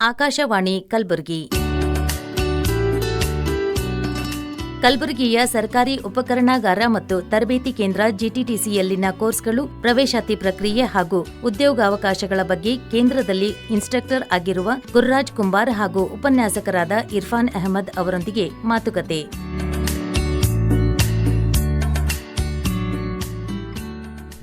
ಆಕಾಶವಾಣಿ ಕಲಬುರಗಿ. ಕಲಬುರಗಿಯ ಸರ್ಕಾರಿ ಉಪಕರಣಾಗಾರ ಮತ್ತು ತರಬೇತಿ ಕೇಂದ್ರ ಜಿಟಿಟಿಸಿಯಲ್ಲಿನ ಕೋರ್ಸ್ಗಳು ಪ್ರವೇಶಾತಿ ಪ್ರಕ್ರಿಯೆ ಹಾಗೂ ಉದ್ಯೋಗಾವಕಾಶಗಳ ಬಗ್ಗೆ ಕೇಂದ್ರದಲ್ಲಿ ಇನ್ಸ್ಟ್ರಕ್ಟರ್ ಆಗಿರುವ ಗುರುರಾಜ್ ಕುಂಬಾರ್ ಹಾಗೂ ಉಪನ್ಯಾಸಕರಾದ ಇರ್ಫಾನ್ ಅಹಮದ್ ಅವರೊಂದಿಗೆ ಮಾತುಕತೆ.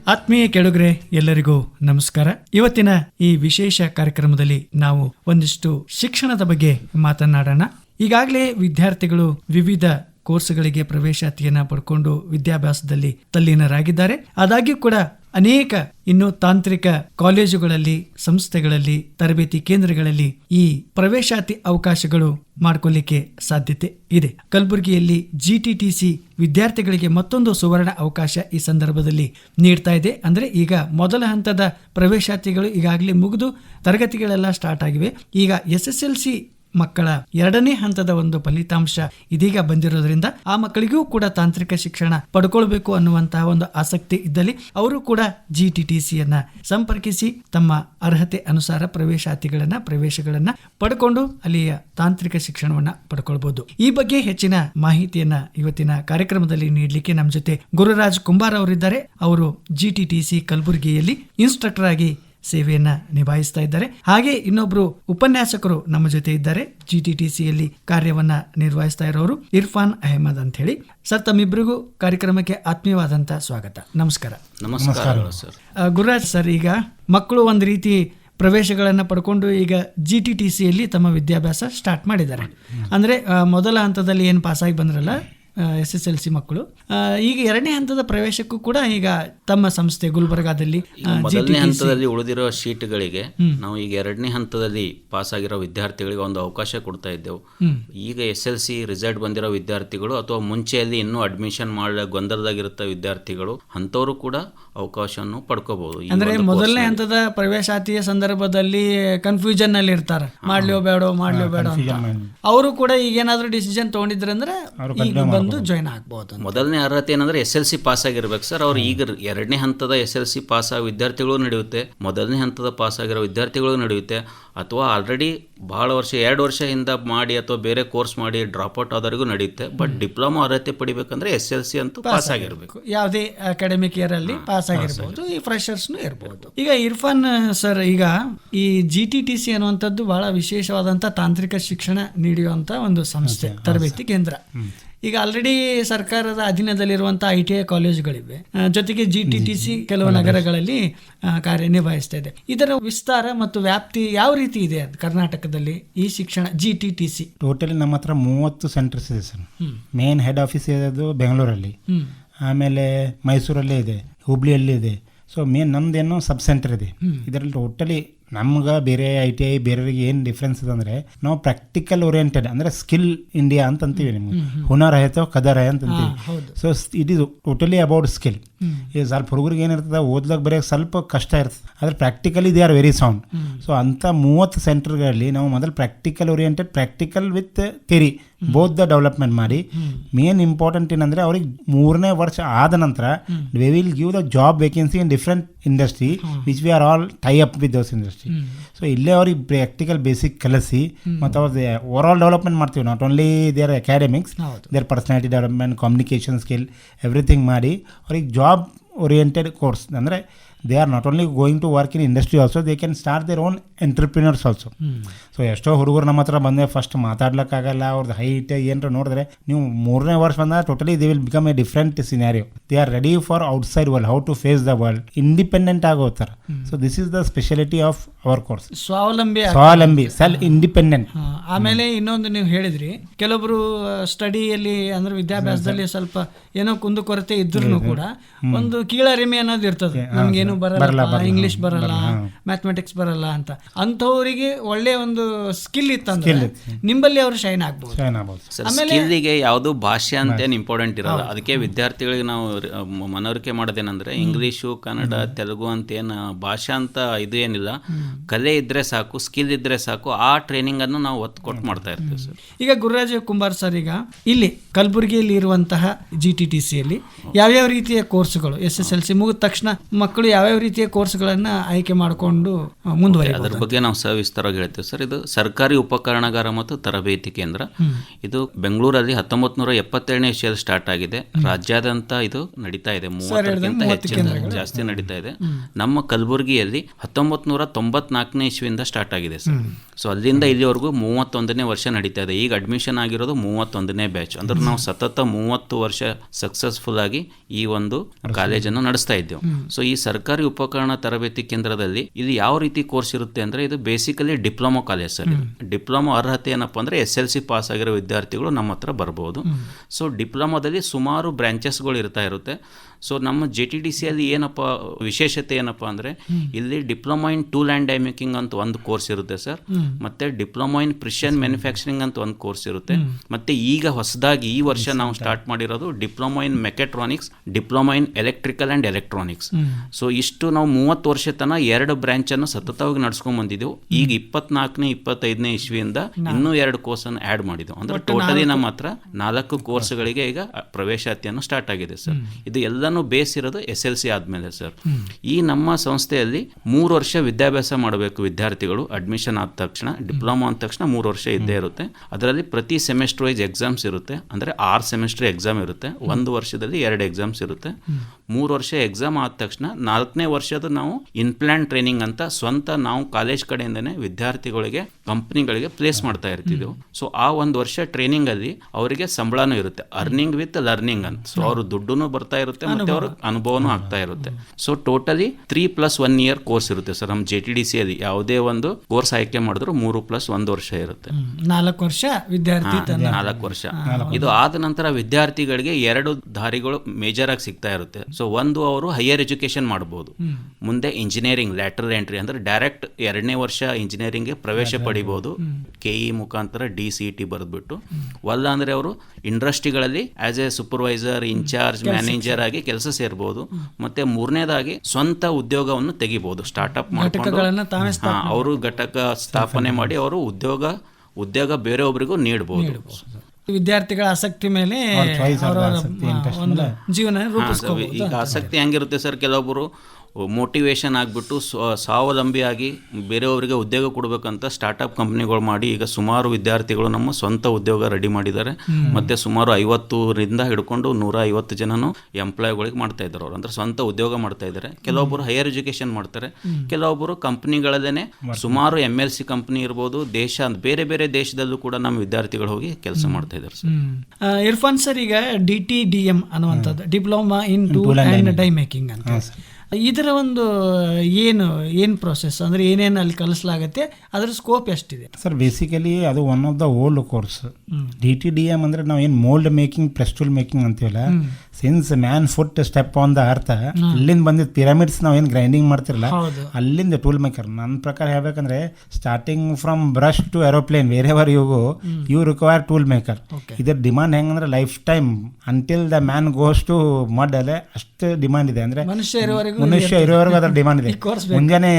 ಆತ್ಮೀಯ ಕೆಳಗರೆ, ಎಲ್ಲರಿಗೂ ನಮಸ್ಕಾರ. ಇವತ್ತಿನ ಈ ವಿಶೇಷ ಕಾರ್ಯಕ್ರಮದಲ್ಲಿ ನಾವು ಒಂದಿಷ್ಟು ಶಿಕ್ಷಣದ ಬಗ್ಗೆ ಮಾತನಾಡೋಣ. ಈಗಾಗಲೇ ವಿದ್ಯಾರ್ಥಿಗಳು ವಿವಿಧ ಕೋರ್ಸ್ಗಳಿಗೆ ಪ್ರವೇಶಾತಿಯನ್ನ ಪಡ್ಕೊಂಡು ವಿದ್ಯಾಭ್ಯಾಸದಲ್ಲಿ ತಲ್ಲೀನರಾಗಿದ್ದಾರೆ. ಆದಾಗ್ಯೂ ಕೂಡ ಅನೇಕ ಇನ್ನು ತಾಂತ್ರಿಕ ಕಾಲೇಜುಗಳಲ್ಲಿ, ಸಂಸ್ಥೆಗಳಲ್ಲಿ, ತರಬೇತಿ ಕೇಂದ್ರಗಳಲ್ಲಿ ಈ ಪ್ರವೇಶಾತಿ ಅವಕಾಶಗಳು ಮಾಡಿಕೊಳ್ಳಿಕ್ಕೆ ಸಾಧ್ಯತೆ ಇದೆ. ಕಲಬುರಗಿಯಲ್ಲಿ ಜಿಟಿಟಿಸಿ ವಿದ್ಯಾರ್ಥಿಗಳಿಗೆ ಮತ್ತೊಂದು ಸುವರ್ಣ ಅವಕಾಶ ಈ ಸಂದರ್ಭದಲ್ಲಿ ನೀಡ್ತಾ ಇದೆ. ಅಂದ್ರೆ ಈಗ ಮೊದಲ ಹಂತದ ಪ್ರವೇಶಾತಿಗಳು ಈಗಾಗಲೇ ಮುಗಿದು ತರಗತಿಗಳೆಲ್ಲ ಸ್ಟಾರ್ಟ್ ಆಗಿವೆ. ಈಗ ಎಸ್ ಎಸ್ ಎಲ್ ಸಿ ಮಕ್ಕಳ ಎರಡನೇ ಹಂತದ ಒಂದು ಫಲಿತಾಂಶ ಇದೀಗ ಬಂದಿರೋದ್ರಿಂದ ಆ ಮಕ್ಕಳಿಗೂ ಕೂಡ ತಾಂತ್ರಿಕ ಶಿಕ್ಷಣ ಪಡ್ಕೊಳ್ಬೇಕು ಅನ್ನುವಂತಹ ಒಂದು ಆಸಕ್ತಿ ಇದ್ದಲ್ಲಿ ಅವರು ಕೂಡ ಜಿ ಟಿ ಟಿ ಸಿಯನ್ನ ಸಂಪರ್ಕಿಸಿ ತಮ್ಮ ಅರ್ಹತೆ ಅನುಸಾರ ಪ್ರವೇಶಾತಿಗಳನ್ನ, ಪ್ರವೇಶಗಳನ್ನ ಪಡ್ಕೊಂಡು ಅಲ್ಲಿಯ ತಾಂತ್ರಿಕ ಶಿಕ್ಷಣವನ್ನ ಪಡ್ಕೊಳ್ಬಹುದು ಈ ಬಗ್ಗೆ ಹೆಚ್ಚಿನ ಮಾಹಿತಿಯನ್ನ ಇವತ್ತಿನ ಕಾರ್ಯಕ್ರಮದಲ್ಲಿ ನೀಡಲಿಕ್ಕೆ ನಮ್ಮ ಜೊತೆ ಗುರುರಾಜ್ ಕುಂಬಾರ್ ಅವರಿದ್ದಾರೆ. ಅವರು ಜಿ ಟಿ ಟಿ ಸಿ ಕಲಬುರಗಿಯಲ್ಲಿ ಇನ್ಸ್ಟ್ರಕ್ಟರ್ ಆಗಿ ಸೇವೆಯನ್ನ ನಿಭಾಯಿಸ್ತಾ ಇದ್ದಾರೆ. ಹಾಗೆ ಇನ್ನೊಬ್ರು ಉಪನ್ಯಾಸಕರು ನಮ್ಮ ಜೊತೆ ಇದ್ದಾರೆ. ಜಿ ಟಿ ಟಿ ಸಿಯಲ್ಲಿ ಕಾರ್ಯವನ್ನ ನಿರ್ವಹಿಸ್ತಾ ಇರೋರು ಇರ್ಫಾನ್ ಅಹಮದ್ ಅಂತ ಹೇಳಿ ಸರ್ ತಮ್ಮಿಬ್ಬರಿಗೂ ಕಾರ್ಯಕ್ರಮಕ್ಕೆ ಆತ್ಮೀಯವಾದಂತ ಸ್ವಾಗತ. ನಮಸ್ಕಾರ. ನಮಸ್ಕಾರಗಳು ಸರ್. ಆ, ಗುರುರಾಜ್ ಸರ್ ಈಗ ಮಕ್ಕಳು ಒಂದು ರೀತಿ ಪ್ರವೇಶಗಳನ್ನು ಪಡ್ಕೊಂಡು ಈಗ ಜಿ ಟಿ ಟಿ ಸಿಯಲ್ಲಿ ತಮ್ಮ ವಿದ್ಯಾಭ್ಯಾಸ ಸ್ಟಾರ್ಟ್ ಮಾಡಿದ್ದಾರೆ. ಅಂದರೆ ಮೊದಲ ಹಂತದಲ್ಲಿ ಏನು ಪಾಸಾಗಿ ಬಂದ್ರಲ್ಲ ಎಸ್ ಎಸ್ ಎಲ್ ಸಿ ಮಕ್ಕಳು. ಈಗ ಎರಡನೇ ಹಂತದ ಪ್ರವೇಶಕ್ಕೂ ಕೂಡ ಈಗ ತಮ್ಮ ಸಂಸ್ಥೆ ಗುಲ್ಬರ್ಗಾದಲ್ಲಿ ಮೊದಲನೇ ಹಂತದಲ್ಲಿ ಉಳಿದಿರೋ ಶೀಟ್ಗಳಿಗೆ ನಾವು ಈಗ ಎರಡನೇ ಹಂತದಲ್ಲಿ ಪಾಸ್ ಆಗಿರೋ ವಿದ್ಯಾರ್ಥಿಗಳಿಗೆ ಒಂದು ಅವಕಾಶ ಕೊಡ್ತಾ ಇದ್ದೆವು. ಈಗ ಎಸ್ ಎಲ್ ಸಿ ರಿಸಲ್ಟ್ ಬಂದಿರೋ ವಿದ್ಯಾರ್ಥಿಗಳು ಅಥವಾ ಮುಂಚೆಯಲ್ಲಿ ಇನ್ನೂ ಅಡ್ಮಿಷನ್ ಮಾಡ ಗೊಂದಲದಾಗಿರುತ್ತ ವಿದ್ಯಾರ್ಥಿಗಳು ಅಂಥವರು ಕೂಡ ಅವಕಾಶವನ್ನು ಪಡ್ಕೋಬಹುದು ಅಂದ್ರೆ ಮೊದಲನೇ ಹಂತದ ಪ್ರವೇಶಾತಿಯ ಸಂದರ್ಭದಲ್ಲಿ ಕನ್ಫ್ಯೂಷನ್ ಅಲ್ಲಿ ಇರ್ತಾರೆ. ಮಾಡ್ಲಿಯೋ ಬೇಡೋ ಮಾಡ್ಲಿಯೋ ಬೇಡ ಅವರು ಕೂಡ ಈಗ ಏನಾದ್ರೂ ಡಿಸಿಷನ್ ತಗೊಂಡಿದ್ರಂದ್ರೆ ಬಂದು ಜಾಯ್ನ್ ಆಗ್ಬೋದು ಮೊದಲನೇ ಅರ್ಹತೆ ಏನಂದ್ರೆ ಎಸ್ ಎಲ್ ಸಿ ಪಾಸ್ ಆಗಿರ್ಬೇಕು ಸರ್. ಅವ್ರು ಈಗ ಎರಡನೇ ಹಂತದ ಎಸ್ ಎಲ್ ಸಿ ಪಾಸ್ ಆಗೋ ವಿದ್ಯಾರ್ಥಿಗಳು ನಡೆಯುತ್ತೆ. ಮೊದಲನೇ ಹಂತದ ಪಾಸ್ ಆಗಿರೋ ವಿದ್ಯಾರ್ಥಿಗಳು ನಡೆಯುತ್ತೆ. ಅಥವಾ ಆಲ್ರೆಡಿ ಬಹಳ ವರ್ಷ ಎರಡು ವರ್ಷದಿಂದ ಮಾಡಿ ಅಥವಾ ಬೇರೆ ಕೋರ್ಸ್ ಮಾಡಿ ಡ್ರಾಪ್ ಔಟ್ ಆದವರಿಗೂ ನಡೆಯುತ್ತೆ. ಬಟ್ ಡಿಪ್ಲೊಮಾ ಅರ್ಹತೆ ಪಡಿಬೇಕಂದ್ರೆ ಎಸ್ ಎಲ್ ಸಿ ಅಂತೂ ಪಾಸ್ ಆಗಿರ್ಬೇಕು. ಯಾವುದೇ ಅಕಾಡೆಮಿಕ್ ಇಯರ್ ಅಲ್ಲಿ ಪಾಸ್ ಆಗಿರ್ಬೋದು ಈ ಫ್ರೆಶರ್ಸ್ನು ಇರ್ಬೋದು. ಈಗ ಇರ್ಫಾನ್ ಸರ್ ಈಗ ಈ ಜಿ ಟಿ ಟಿ ಸಿ ಅನ್ನುವಂಥದ್ದು ಬಹಳ ವಿಶೇಷವಾದಂಥ ತಾಂತ್ರಿಕ ಶಿಕ್ಷಣ ನೀಡುವಂತ ಒಂದು ಸಂಸ್ಥೆ ತರಬೇತಿ ಕೇಂದ್ರ. ಈಗ ಆಲ್ರೆಡಿ ಸರ್ಕಾರದ ಅಧೀನದಲ್ಲಿರುವಂತಹ ಐ ಟಿ ಐ ಕಾಲೇಜುಗಳಿವೆ. ಜೊತೆಗೆ ಜಿ ಟಿ ಟಿ ಸಿ ಕೆಲವು ನಗರಗಳಲ್ಲಿ ಕಾರ್ಯನಿರ್ವಹಿಸ್ತಾ ಇದೆ. ಇದರ ವಿಸ್ತಾರ ಮತ್ತು ವ್ಯಾಪ್ತಿ ಯಾವ ರೀತಿ ಇದೆ ಅದು ಕರ್ನಾಟಕದಲ್ಲಿ ಈ ಶಿಕ್ಷಣ G T T C totally ನಮ್ಮ ಹತ್ರ ಮೂವತ್ತು ಸೆಂಟರ್ಸ್ ಇದೆ ಸರ್. ಮೇನ್ ಹೆಡ್ ಆಫೀಸ್ ಇರೋದು ಬೆಂಗಳೂರಲ್ಲಿ ಆಮೇಲೆ ಮೈಸೂರಲ್ಲೇ ಇದೆ ಹುಬ್ಳಿಯಲ್ಲಿ ಇದೆ. ಸೊ ಮೇನ್ ನಮ್ದೇನೋ ಸಬ್ ಸೆಂಟರ್ ಇದೆ. ಇದರಲ್ಲಿ ಟೋಟಲಿ ನಮ್ಗೆ ಬೇರೆ ಐ ಟಿ ಐ ಬೇರೆಯವ್ರಿಗೆ ಏನು ಡಿಫ್ರೆನ್ಸ್ ಇದೆ ಅಂದರೆ ನಾವು ಪ್ರಾಕ್ಟಿಕಲ್ ಓರಿಯೆಂಟೆಡ್ ಅಂದರೆ ಸ್ಕಿಲ್ ಇಂಡಿಯಾ ಅಂತ ಅಂತೀವಿ ನಿಮ್ಗೆ ಹುನರ್ ಆಯ್ತೋ ಕದರ ಅಂತ ಅಂತೀವಿ so it is totally about skill ಈಗ ಸ್ವಲ್ಪ ಹುಡುಗರಿಗೆ ಏನಿರ್ತದೆ ಓದ್ಲಕ್ಕೆ ಬರೆಯೋಕೆ ಸ್ವಲ್ಪ ಕಷ್ಟ ಇರ್ತದೆ. ಆದರೆ practically they are very sound so ಅಂಥ ಮೂವತ್ತು ಸೆಂಟರ್ಗಳಲ್ಲಿ ನಾವು ಮೊದಲು practical oriented practical with theory the development ಮಾಡಿ. ಮೇನ್ ಇಂಪಾರ್ಟೆಂಟ್ ಏನಂದರೆ ಅವ್ರಿಗೆ ಮೂರನೇ ವರ್ಷ ಆದ ನಂತರ we will give the job vacancy in different industry which we are all tie up with those industry so ಇಲ್ಲೇ ಅವ್ರಿಗೆ ಪ್ರಾಕ್ಟಿಕಲ್ ಬೇಸಿಕ್ ಕಲಿಸಿ ಮತ್ತು ಅವ್ರದ್ದು ಓವರ್ ಆಲ್ ಡೆವಲಪ್ಮೆಂಟ್ ಮಾಡ್ತೀವಿ. Not only their academics. Their personality development communication skill everything ಮಾಡಿ ಅವ್ರಿಗೆ job oriented course ಅಂದರೆ they are not only going to work in industry also they can start their own entrepreneurs also so ಎಷ್ಟೋ ಹುಡುಗರು ನಮ್ಮ ಹತ್ರ ಬಂದೆ first ಮಾತಾಡ್ಲಿಕ್ಕಾಗಲ್ಲ ಅವ್ರದ್ದು height ಏನರ ನೋಡಿದ್ರೆ ನೀವು ಮೂರನೇ ವರ್ಷ ಬಂದಾಗ totally they will become a different scenario they are ready for outside world how to face the world independent ಆಗಿ ಹೋಗ್ತಾರೆ. So this is the speciality of our course ಸ್ವಾವಲಂಬಿ ಸ್ವಾವಲಂಬಿ ಸೆಲ್ ಇಂಡಿಪೆಂಡೆಂಟ್ ಆಮೇಲೆ ಇನ್ನೊಂದು ನೀವು ಹೇಳಿದ್ರಿ ಕೆಲವೊಬ್ರು ಸ್ಟಡಿಯಲ್ಲಿ ಅಂದ್ರೆ ವಿದ್ಯಾಭ್ಯಾಸದಲ್ಲಿ ಸ್ವಲ್ಪ ಏನೋ ಕುಂದುಕೊರತೆ ಇದ್ರೂ ಕೂಡ ಒಂದು ಕೀಳರಿಮೆ ಅನ್ನೋದು ಇರ್ತದೆ. ನಮ್ಗೇನು ಬರಲ್ಲ. ಇಂಗ್ಲಿಷ್ ಬರಲ್ಲ. ಮ್ಯಾಥಮೆಟಿಕ್ಸ್ ಬರಲ್ಲ ಅಂತ. ಅಂಥವರಿಗೆ ಒಳ್ಳೆ ಒಂದು ಸ್ಕಿಲ್ ಇತ್ತಂದ್ರೆ ನಿಂಬಲ್ಲಿ ಅವರು ಶೈನ್ ಆಗ್ಬೋದು. ಯಾವುದು ಭಾಷೆ ಅಂತ ಏನು ಇಂಪಾರ್ಟೆಂಟ್ ಇರಲ್ಲ. ಅದಕ್ಕೆ ವಿದ್ಯಾರ್ಥಿಗಳಿಗೆ ನಾವು ಮನವರಿಕೆ ಮಾಡೋದೇನಂದ್ರೆ ಇಂಗ್ಲೀಷು ಕನ್ನಡ ತೆಲುಗು ಅಂತ ಏನು ಭಾಷೆ ಅಂತ ಇದು ಏನಿಲ್ಲ. ಕಲೆ ಇದ್ರೆ ಸಾಕು ಸ್ಕಿಲ್ ಇದ್ರೆ ಸಾಕು ಆ ಟ್ರೈನಿಂಗ್ ಅನ್ನು ನಾವು ಒತ್ತು ಕೊಟ್ಟು ಮಾಡ್ತಾ ಇರ್ತೀವಿ ಸರ್. ಈಗ ಗುರುರಾಜ ಕುಂಬಾರ್ ಸರ್ ಈಗ ಇಲ್ಲಿ ಕಲಬುರಗಿಯಲ್ಲಿ ಇರುವಂತಹ ಜಿ ಟಿ ಟಿ ಸಿಯಲ್ಲಿ ಯಾವ್ಯಾವ ರೀತಿಯ ಕೋರ್ಸ್ಗಳು ಎಸ್ ಎಸ್ ಎಲ್ ಸಿ ಮುಗಿದ ತಕ್ಷಣ ಮಕ್ಕಳು ಯಾವ ಯಾವ್ಯಾವ ರೀತಿಯ ಕೋರ್ಸ್ಗಳನ್ನು ಆಯ್ಕೆ ಮಾಡಿಕೊಂಡು ಅದ್ರ ಅದರ ಬಗ್ಗೆ ನಾವು ಸವಿಸ್ತಾರವಾಗಿ ಹೇಳ್ತೇವೆ ಸರ್. ಇದು ಸರ್ಕಾರಿ ಉಪಕರಣಗಾರ ಮತ್ತು ತರಬೇತಿ ಕೇಂದ್ರ. ಇದು ಬೆಂಗಳೂರಲ್ಲಿ ಹತ್ತೊಂಬತ್ತು ನೂರ ಎಪ್ಪತ್ತೇಳನೇ ಇಸ್ವಿಯಲ್ಲಿ ಸ್ಟಾರ್ಟ್ ಆಗಿದೆ. ರಾಜ್ಯಾದ್ಯಂತ ಇದು ನಡೀತಾ ಇದೆ. ಮೂವತ್ತಕ್ಕಿಂತ ಹೆಚ್ಚಿನ ಜಾಸ್ತಿ ನಡೀತಾ ಇದೆ. ನಮ್ಮ ಕಲಬುರಗಿಯಲ್ಲಿ ಹತ್ತೊಂಬತ್ತು ನೂರ ತೊಂಬತ್ನಾಲ್ಕನೇ ಇಸ್ವಿಯಿಂದ ಸ್ಟಾರ್ಟ್ ಆಗಿದೆ ಸರ್. ಸೊ ಅಲ್ಲಿಂದ ಇಲ್ಲಿವರೆಗೂ ಮೂವತ್ತೊಂದನೇ ವರ್ಷ ನಡೀತಾ ಇದೆ. ಈಗ ಅಡ್ಮಿಷನ್ ಆಗಿರೋದು ಮೂವತ್ತೊಂದನೇ ಬ್ಯಾಚ್ ಅಂದ್ರೆ ನಾವು ಸತತ ಮೂವತ್ತು ವರ್ಷ ಸಕ್ಸಸ್ಫುಲ್ ಆಗಿ ಈ ಒಂದು ಕಾಲೇಜನ್ನು ನಡೆಸ್ತಾ ಇದ್ದೇವೆ. ಸೊ ಈ ಸರ್ಕಾರಿ ಉಪಕರಣ ತರಬೇತಿ ಕೇಂದ್ರದಲ್ಲಿ ಇಲ್ಲಿ ಯಾವ ರೀತಿ ಕೋರ್ಸ್ ಇರುತ್ತೆ ಅಂದ್ರೆ ಇದು basically diploma college sir diploma ಅರ್ಹತೆ ಏನಪ್ಪ ಅಂದ್ರೆ ಎಸ್ ಎಲ್ ಸಿ ಪಾಸ್ ಆಗಿರೋ ವಿದ್ಯಾರ್ಥಿಗಳು ನಮ್ಮ ಹತ್ರ ಬರ್ಬೋದು. ಸೊ ಡಿಪ್ಲೊಮಾದಲ್ಲಿ ಸುಮಾರು ಬ್ರಾಂಚಸ್ಗಳು ಇರ್ತಾ ಇರುತ್ತೆ. ಸೊ ನಮ್ಮ ಜೆ ಟಿ ಡಿ ಸಿಯಲ್ಲಿ ಏನಪ್ಪ ವಿಶೇಷತೆ ಏನಪ್ಪ ಅಂದರೆ ಇಲ್ಲಿ diploma in tool and die making ಅಂತ ಒಂದು ಕೋರ್ಸ್ ಇರುತ್ತೆ ಸರ್. ಮತ್ತೆ ಡಿಪ್ಲೊಮಾ ಇನ್ ಪ್ರಿಷನ್ ಮ್ಯಾನುಫ್ಯಾಕ್ಚರಿಂಗ್ ಅಂತ ಒಂದು ಕೋರ್ಸ್ ಇರುತ್ತೆ. ಮತ್ತೆ ಈಗ ಹೊಸದಾಗಿ ಈ ವರ್ಷ ನಾವು ಸ್ಟಾರ್ಟ್ ಮಾಡಿರೋದು diploma in mechatronics diploma in electrical and electronics. So ಇಷ್ಟು ನಾವು ಮೂವತ್ತು ವರ್ಷ ತನಕ ಎರಡು ಬ್ರಾಂಚನ್ನು ಸತತವಾಗಿ ನಡ್ಸ್ಕೊಂಡ್ ಬಂದಿದ್ದೆವು. ಈಗ ಇಪ್ಪತ್ನಾಲ್ಕನೇ ಇಪ್ಪತ್ತೈದನೇ ಇಸ್ವಿಯಿಂದ ಇನ್ನೂ ಎರಡು ಕೋರ್ಸನ್ನು ಆ್ಯಡ್ ಮಾಡಿದ್ದೆವು. ಅಂದ್ರೆ ಟೋಟಲಿ ನಮ್ಮ ಹತ್ರ ನಾಲ್ಕು ಕೋರ್ಸ್ಗಳಿಗೆ ಈಗ ಪ್ರವೇಶಾತಿಯನ್ನು ಸ್ಟಾರ್ಟ್ ಆಗಿದೆ ಸರ್. ಇದು ಎಲ್ಲನೂ ಬೇಸ್ ಇರೋದು ಎಸ್ ಎಲ್ ಸಿ ಆದಮೇಲೆ ಸರ್ ಈ ನಮ್ಮ ಸಂಸ್ಥೆಯಲ್ಲಿ ಮೂರು ವರ್ಷ ವಿದ್ಯಾಭ್ಯಾಸ ಮಾಡಬೇಕು ವಿದ್ಯಾರ್ಥಿಗಳು ಅಡ್ಮಿಷನ್ ಆದ ತಕ್ಷಣ ಡಿಪ್ಲೊಮಾ ಅಂದ ತಕ್ಷಣ ಮೂರು ವರ್ಷ ಇದ್ದೇ ಇರುತ್ತೆ. ಅದರಲ್ಲಿ ಪ್ರತಿ ಸೆಮೆಸ್ಟರ್ ವೈಸ್ ಎಕ್ಸಾಮ್ಸ್ ಇರುತ್ತೆ. ಅಂದರೆ ಆರು ಸೆಮಿಸ್ಟರ್ ಎಕ್ಸಾಮ್ ಇರುತ್ತೆ. ಒಂದು ವರ್ಷದಲ್ಲಿ ಎರಡು ಎಕ್ಸಾಮ್ಸ್ ಇರುತ್ತೆ. ಮೂರು ವರ್ಷ ಎಕ್ಸಾಮ್ ಆದ ತಕ್ಷಣ ನಾಲ್ಕನೇ ವರ್ಷದ ನಾವು ಇನ್ಪ್ಲಾನ್ ಟ್ರೈನಿಂಗ್ ಅಂತ ಸ್ವಂತ ನಾವು ಕಾಲೇಜ್ ಕಡೆಯಿಂದನೇ ವಿದ್ಯಾರ್ಥಿಗಳಿಗೆ ಕಂಪ್ನಿಗಳಿಗೆ ಪ್ಲೇಸ್ ಮಾಡ್ತಾ ಇರ್ತಿದ್ದೆವು. ಸೊ ಆ ಒಂದು ವರ್ಷ ಟ್ರೈನಿಂಗ್ ಅಲ್ಲಿ ಅವರಿಗೆ ಸಂಬಳನೂ ಇರುತ್ತೆ. ಅರ್ನಿಂಗ್ ವಿತ್ ಲರ್ನಿಂಗ್ ಅಂತ. ಸೊ ಅವರು ದುಡ್ಡು ಬರ್ತಾ ಇರುತ್ತೆ ಮತ್ತೆ ಅವ್ರ ಅನುಭವನೂ ಆಗ್ತಾ ಇರುತ್ತೆ. So totally three plus one year course ಇರುತ್ತೆ ಸರ್. ನಮ್ಮ ಜೆ ಟಿ ಡಿ ಸಿ ಅಲ್ಲಿ ಯಾವುದೇ ಒಂದು ಕೋರ್ಸ್ ಆಯ್ಕೆ ಮಾಡಿದ್ರು ಮೂರು ಪ್ಲಸ್ ಒಂದು ವರ್ಷ ಇರುತ್ತೆ. ನಾಲ್ಕು ವರ್ಷ ವಿದ್ಯಾರ್ಥಿ ನಾಲ್ಕು ವರ್ಷ. ಇದು ಆದ ನಂತರ ವಿದ್ಯಾರ್ಥಿಗಳಿಗೆ ಎರಡು ದಾರಿಗಳು ಮೇಜರ್ ಆಗಿ ಸಿಗ್ತಾ ಇರುತ್ತೆ. ಸೊ ಒಂದು ಅವರು ಹೈಯರ್ ಎಜುಕೇಶನ್ ಮಾಡಬಹುದು ಮುಂದೆ ಇಂಜಿನಿಯರಿಂಗ್ ಲ್ಯಾಟರ್ ಎಂಟ್ರಿ ಅಂದ್ರೆ ಡೈರೆಕ್ಟ್ ಎರಡನೇ ವರ್ಷ ಇಂಜಿನಿಯರಿಂಗ್ ಪ್ರವೇಶ ಪಡಿಬಹುದು ಕೆಇ ಮುಖಾಂತರ ಡಿ ಸಿ ಟಿ ಬರೆದ್ಬಿಟ್ಟು. ವಲ್ಲ ಅಂದ್ರೆ ಅವರು ಇಂಡಸ್ಟ್ರಿಗಳಲ್ಲಿ as a supervisor in charge manager ಆಗಿ ಕೆಲಸ ಸೇರ್ಬೋದು. ಮತ್ತೆ ಮೂರನೇದಾಗಿ ಸ್ವಂತ ಉದ್ಯೋಗವನ್ನು ತೆಗಿಬಹುದು ಸ್ಟಾರ್ಟ್ಅಪ್ ತಾವೇ ಅವರು ಘಟಕ ಸ್ಥಾಪನೆ ಮಾಡಿ ಅವರು ಉದ್ಯೋಗ ಉದ್ಯೋಗ ಬೇರೆಯೊಬ್ಬರಿಗೂ ನೀಡಬಹುದು ವಿದ್ಯಾರ್ಥಿಗಳ ಆಸಕ್ತಿ ಮೇಲೆ ಜೀವನ ಈಗ ಆಸಕ್ತಿ ಹೆಂಗಿರುತ್ತೆ ಸರ್? ಕೆಲವೊಬ್ಬರು ಮೋಟಿವೇಶನ್ ಆಗಿಬಿಟ್ಟು ಸ್ವಾವಲಂಬಿಯಾಗಿ ಬೇರೆಯವರಿಗೆ ಉದ್ಯೋಗ ಕೊಡಬೇಕಂತ ಸ್ಟಾರ್ಟಪ್ ಕಂಪ್ನಿಗಳು ಮಾಡಿ ಈಗ ಸುಮಾರು ವಿದ್ಯಾರ್ಥಿಗಳು ನಮ್ಮ ಸ್ವಂತ ಉದ್ಯೋಗ ರೆಡಿ ಮಾಡಿದ್ದಾರೆ. ಮತ್ತೆ ಸುಮಾರು ಐವತ್ತರಿಂದ ಹಿಡ್ಕೊಂಡು ನೂರ ಐವತ್ತು ಜನನು ಎಂಪ್ಲಾಯ್ಗಳಿಗೆ ಮಾಡ್ತಾ ಇದ್ದಾರೆ ಅವರು. ಅಂದ್ರೆ ಸ್ವಂತ ಉದ್ಯೋಗ ಮಾಡ್ತಾ ಇದ್ದಾರೆ. ಕೆಲವೊಬ್ಬರು ಹೈಯರ್ ಎಜುಕೇಶನ್ ಮಾಡ್ತಾರೆ. ಕೆಲವೊಬ್ಬರು ಕಂಪ್ನಿಗಳಲ್ಲೇ ಸುಮಾರು ಎಂ ಎಲ್ ಸಿ ಕಂಪ್ನಿ ಇರ್ಬೋದು ದೇಶ ಬೇರೆ ಬೇರೆ ದೇಶದಲ್ಲೂ ಕೂಡ ನಮ್ಮ ವಿದ್ಯಾರ್ಥಿಗಳು ಹೋಗಿ ಕೆಲಸ ಮಾಡ್ತಾ ಇದ್ದಾರೆ ಸರ್. ಇರ್ಫಾನ್ ಸರ್ ಈಗ ಡಿ ಟಿ ಡಿ ಎಂ ಅನ್ನುವಂಥದ್ದು diploma in tool and die making ಅಂತ. ಇದರ ಒಂದು ಏನು ಏನು ಪ್ರೊಸೆಸ್ ಅಂದರೆ ಏನೇನು ಅಲ್ಲಿ ಕಲಿಸಲಾಗತ್ತೆ? ಅದರ ಸ್ಕೋಪ್ ಎಷ್ಟಿದೆ? ಸರ್ ಬೇಸಿಕಲಿ ಅದು one of the old course D T D M ಅಂದರೆ ನಾವು ಏನು mould making press tool making ಅಂತೀವಲ್ಲ? Since man foot step on the earth ಅಲ್ಲಿಂದ ಬಂದಿದ್ದ ಪಿರಮಿಡ್ಸ್ ನಾವು ಏನು ಗ್ರೈಂಡಿಂಗ್ ಮಾಡ್ತಿರಲ್ಲ ಅಲ್ಲಿಂದ ಟೂಲ್ ಮೇಕರ್ ನನ್ನ ಪ್ರಕಾರ ಹೇಳ್ಬೇಕಂದ್ರೆ starting from brush to aeroplane ಬೇರೆವರ್ ಇವು ಯು ರಿಕ್ವೈರ್ ಟೂಲ್ ಮೇಕರ್ ಇದರ ಡಿಮಾಂಡ್ ಹೆಂಗಂದ್ರೆ life time until the man goes to mud ಅಲ್ಲೇ ಅಷ್ಟು ಡಿಮಾಂಡ್ ಇದೆ. ಅಂದ್ರೆ ಮನುಷ್ಯ ಇರೋವರೆಗೂ ಅದರ ಡಿಮಾಂಡ್ ಇದೆ. ಮುಂಜಾನೆ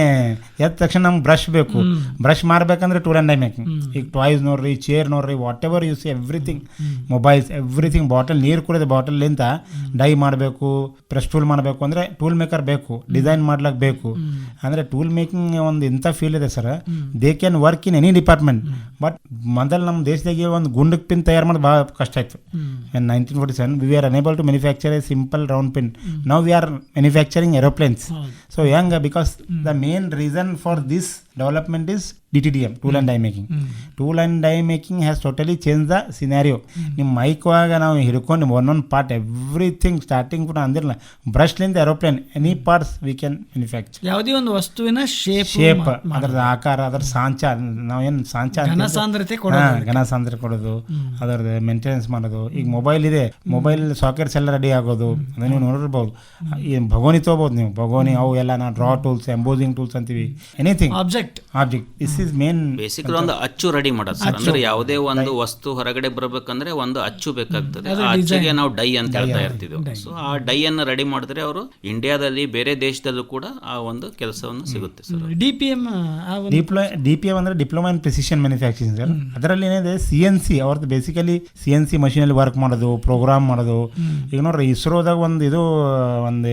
ಎದ್ದ ತಕ್ಷಣ ನಮ್ಗೆ ಬ್ರಷ್ ಬೇಕು. ಬ್ರಷ್ ಮಾಡ್ಬೇಕಂದ್ರೆ ಟೂಲ್ ಆ್ಯಂಡ್ ಐ ಮೇಕಿಂಗ್ ಈಗ ಟಾಯ್ಸ್ ನೋಡ್ರಿ ಚೇರ್ ನೋಡ್ರಿ whatever use everything mobiles everything bottle ನೀರು ಕುಡಿದ ಬಾಟಲ್ಲಿಂದ ಡೈ ಮಾಡಬೇಕು ಪ್ರೆಸ್ ಟೂಲ್ ಮಾಡಬೇಕು ಅಂದರೆ ಟೂಲ್ ಮೇಕರ್ ಬೇಕು ಡಿಸೈನ್ ಮಾಡ್ಲಿಕ್ಕೆ ಬೇಕು. ಅಂದರೆ ಟೂಲ್ ಮೇಕಿಂಗ್ ಒಂದು ಇಂಥ ಫೀಲ್ ಇದೆ sir they can work in any department but ಮೊದಲು ನಮ್ಮ ದೇಶದಾಗೆ ಒಂದು ಗುಂಡಕ್ ಪಿನ್ ತಯಾರು ಮಾಡೋದು ಭಾಳ ಕಷ್ಟ ಆಯಿತು. Nineteen forty seven we are unable to manufacture a simple round pin now we are manufacturing aeroplanes so ಹೆಂಗ because the main reason for this development is D T D M tool and die making tool and die making has totally change the scenario ನಿಮ್ಮ ಮೈಕ್ವಾಗ ನಾವು ಹಿಡ್ಕೊಂಡು ಒಂದೊಂದು part everything starting ಕೂಡ ಅಂದಿರಲ್ಲ ಬ್ರಷ್ಲಿಂದ aeroplane any parts we can manufacture ಯಾವುದೇ ಒಂದು ವಸ್ತುವಿನ ಶೇಪ್ ಶೇಪ್ ಅದರದ ಆಕಾರ ಅದರ ಸಾಂಚ ನಾವೇನು ಸಾಂಚ ಘನಸಾಂದ್ರತೆ ಘನ ಸಾಂದ್ರತೆ ಹಾ, ಕೊಡೋದು ಅದರದ್ದು ಮೇಂಟೆನೆನ್ಸ್ ಮಾಡೋದು ಈಗ ಮೊಬೈಲ್ ಇದೆ ಮೊಬೈಲ್ ಸಾಕೆಟ್ಸ್ ಎಲ್ಲ ರೆಡಿ ಆಗೋದು ಅದನ್ನ ನೀವು ನೋಡಿರ್ಬೋದು ಭಗೋನಿ ತೊಗೋಬೋದು ನೀವು ಭಗೋನಿ ಅವು ಎಲ್ಲ ನಾವು ಡ್ರಾ ಟೂಲ್ಸ್ ಎಂಬೋಸಿಂಗ್ ಟೂಲ್ಸ್ ಅಂತೀವಿ. Anything object object this is main basically ಒಂದು ಅಚ್ಚು ರೆಡಿ ಮಾಡೋದು ಸರ್. ಅಂದ್ರೆ ಯಾವುದೇ ಒಂದು ವಸ್ತು ಹೊರಗಡೆ ಬರಬೇಕಂದ್ರೆ ಒಂದು ಅಚ್ಚು ಬೇಕಾಗ್ತದೆ. ಆ ಅಚ್ಚಿಗೆ ನಾವು ಡೈ ಅಂತ ಹೇಳ್ತಾ ಇರ್ತಿದ್ವಿ. ಸೊ ಆ ಡೈ ಅನ್ನು ರೆಡಿ ಮಾಡಿದ್ರೆ ಅವರು ಇಂಡಿಯಾದಲ್ಲಿ ಬೇರೆ ದೇಶದಲ್ಲೂ ಕೂಡ ಆ ಒಂದು ಕೆಲಸವನ್ನು ಸಿಗುತ್ತೆ sir. D P M D P ಅಂದರೆ diploma in precision manufacturing sir. ಅದರಲ್ಲಿ ಏನಿದೆ ಸಿ ಎನ್ ಸಿ ಅವ್ರದ್ದು ಬೇಸಿಕಲಿ ಸಿ ಎನ್ ಸಿ ಮಷೀನಲ್ಲಿ ವರ್ಕ್ ಮಾಡೋದು ಪ್ರೋಗ್ರಾಮ್ ಮಾಡೋದು. ಈಗ ನೋಡ್ರಿ ಇಸ್ರೋದಾಗ ಒಂದು ಇದು ಒಂದು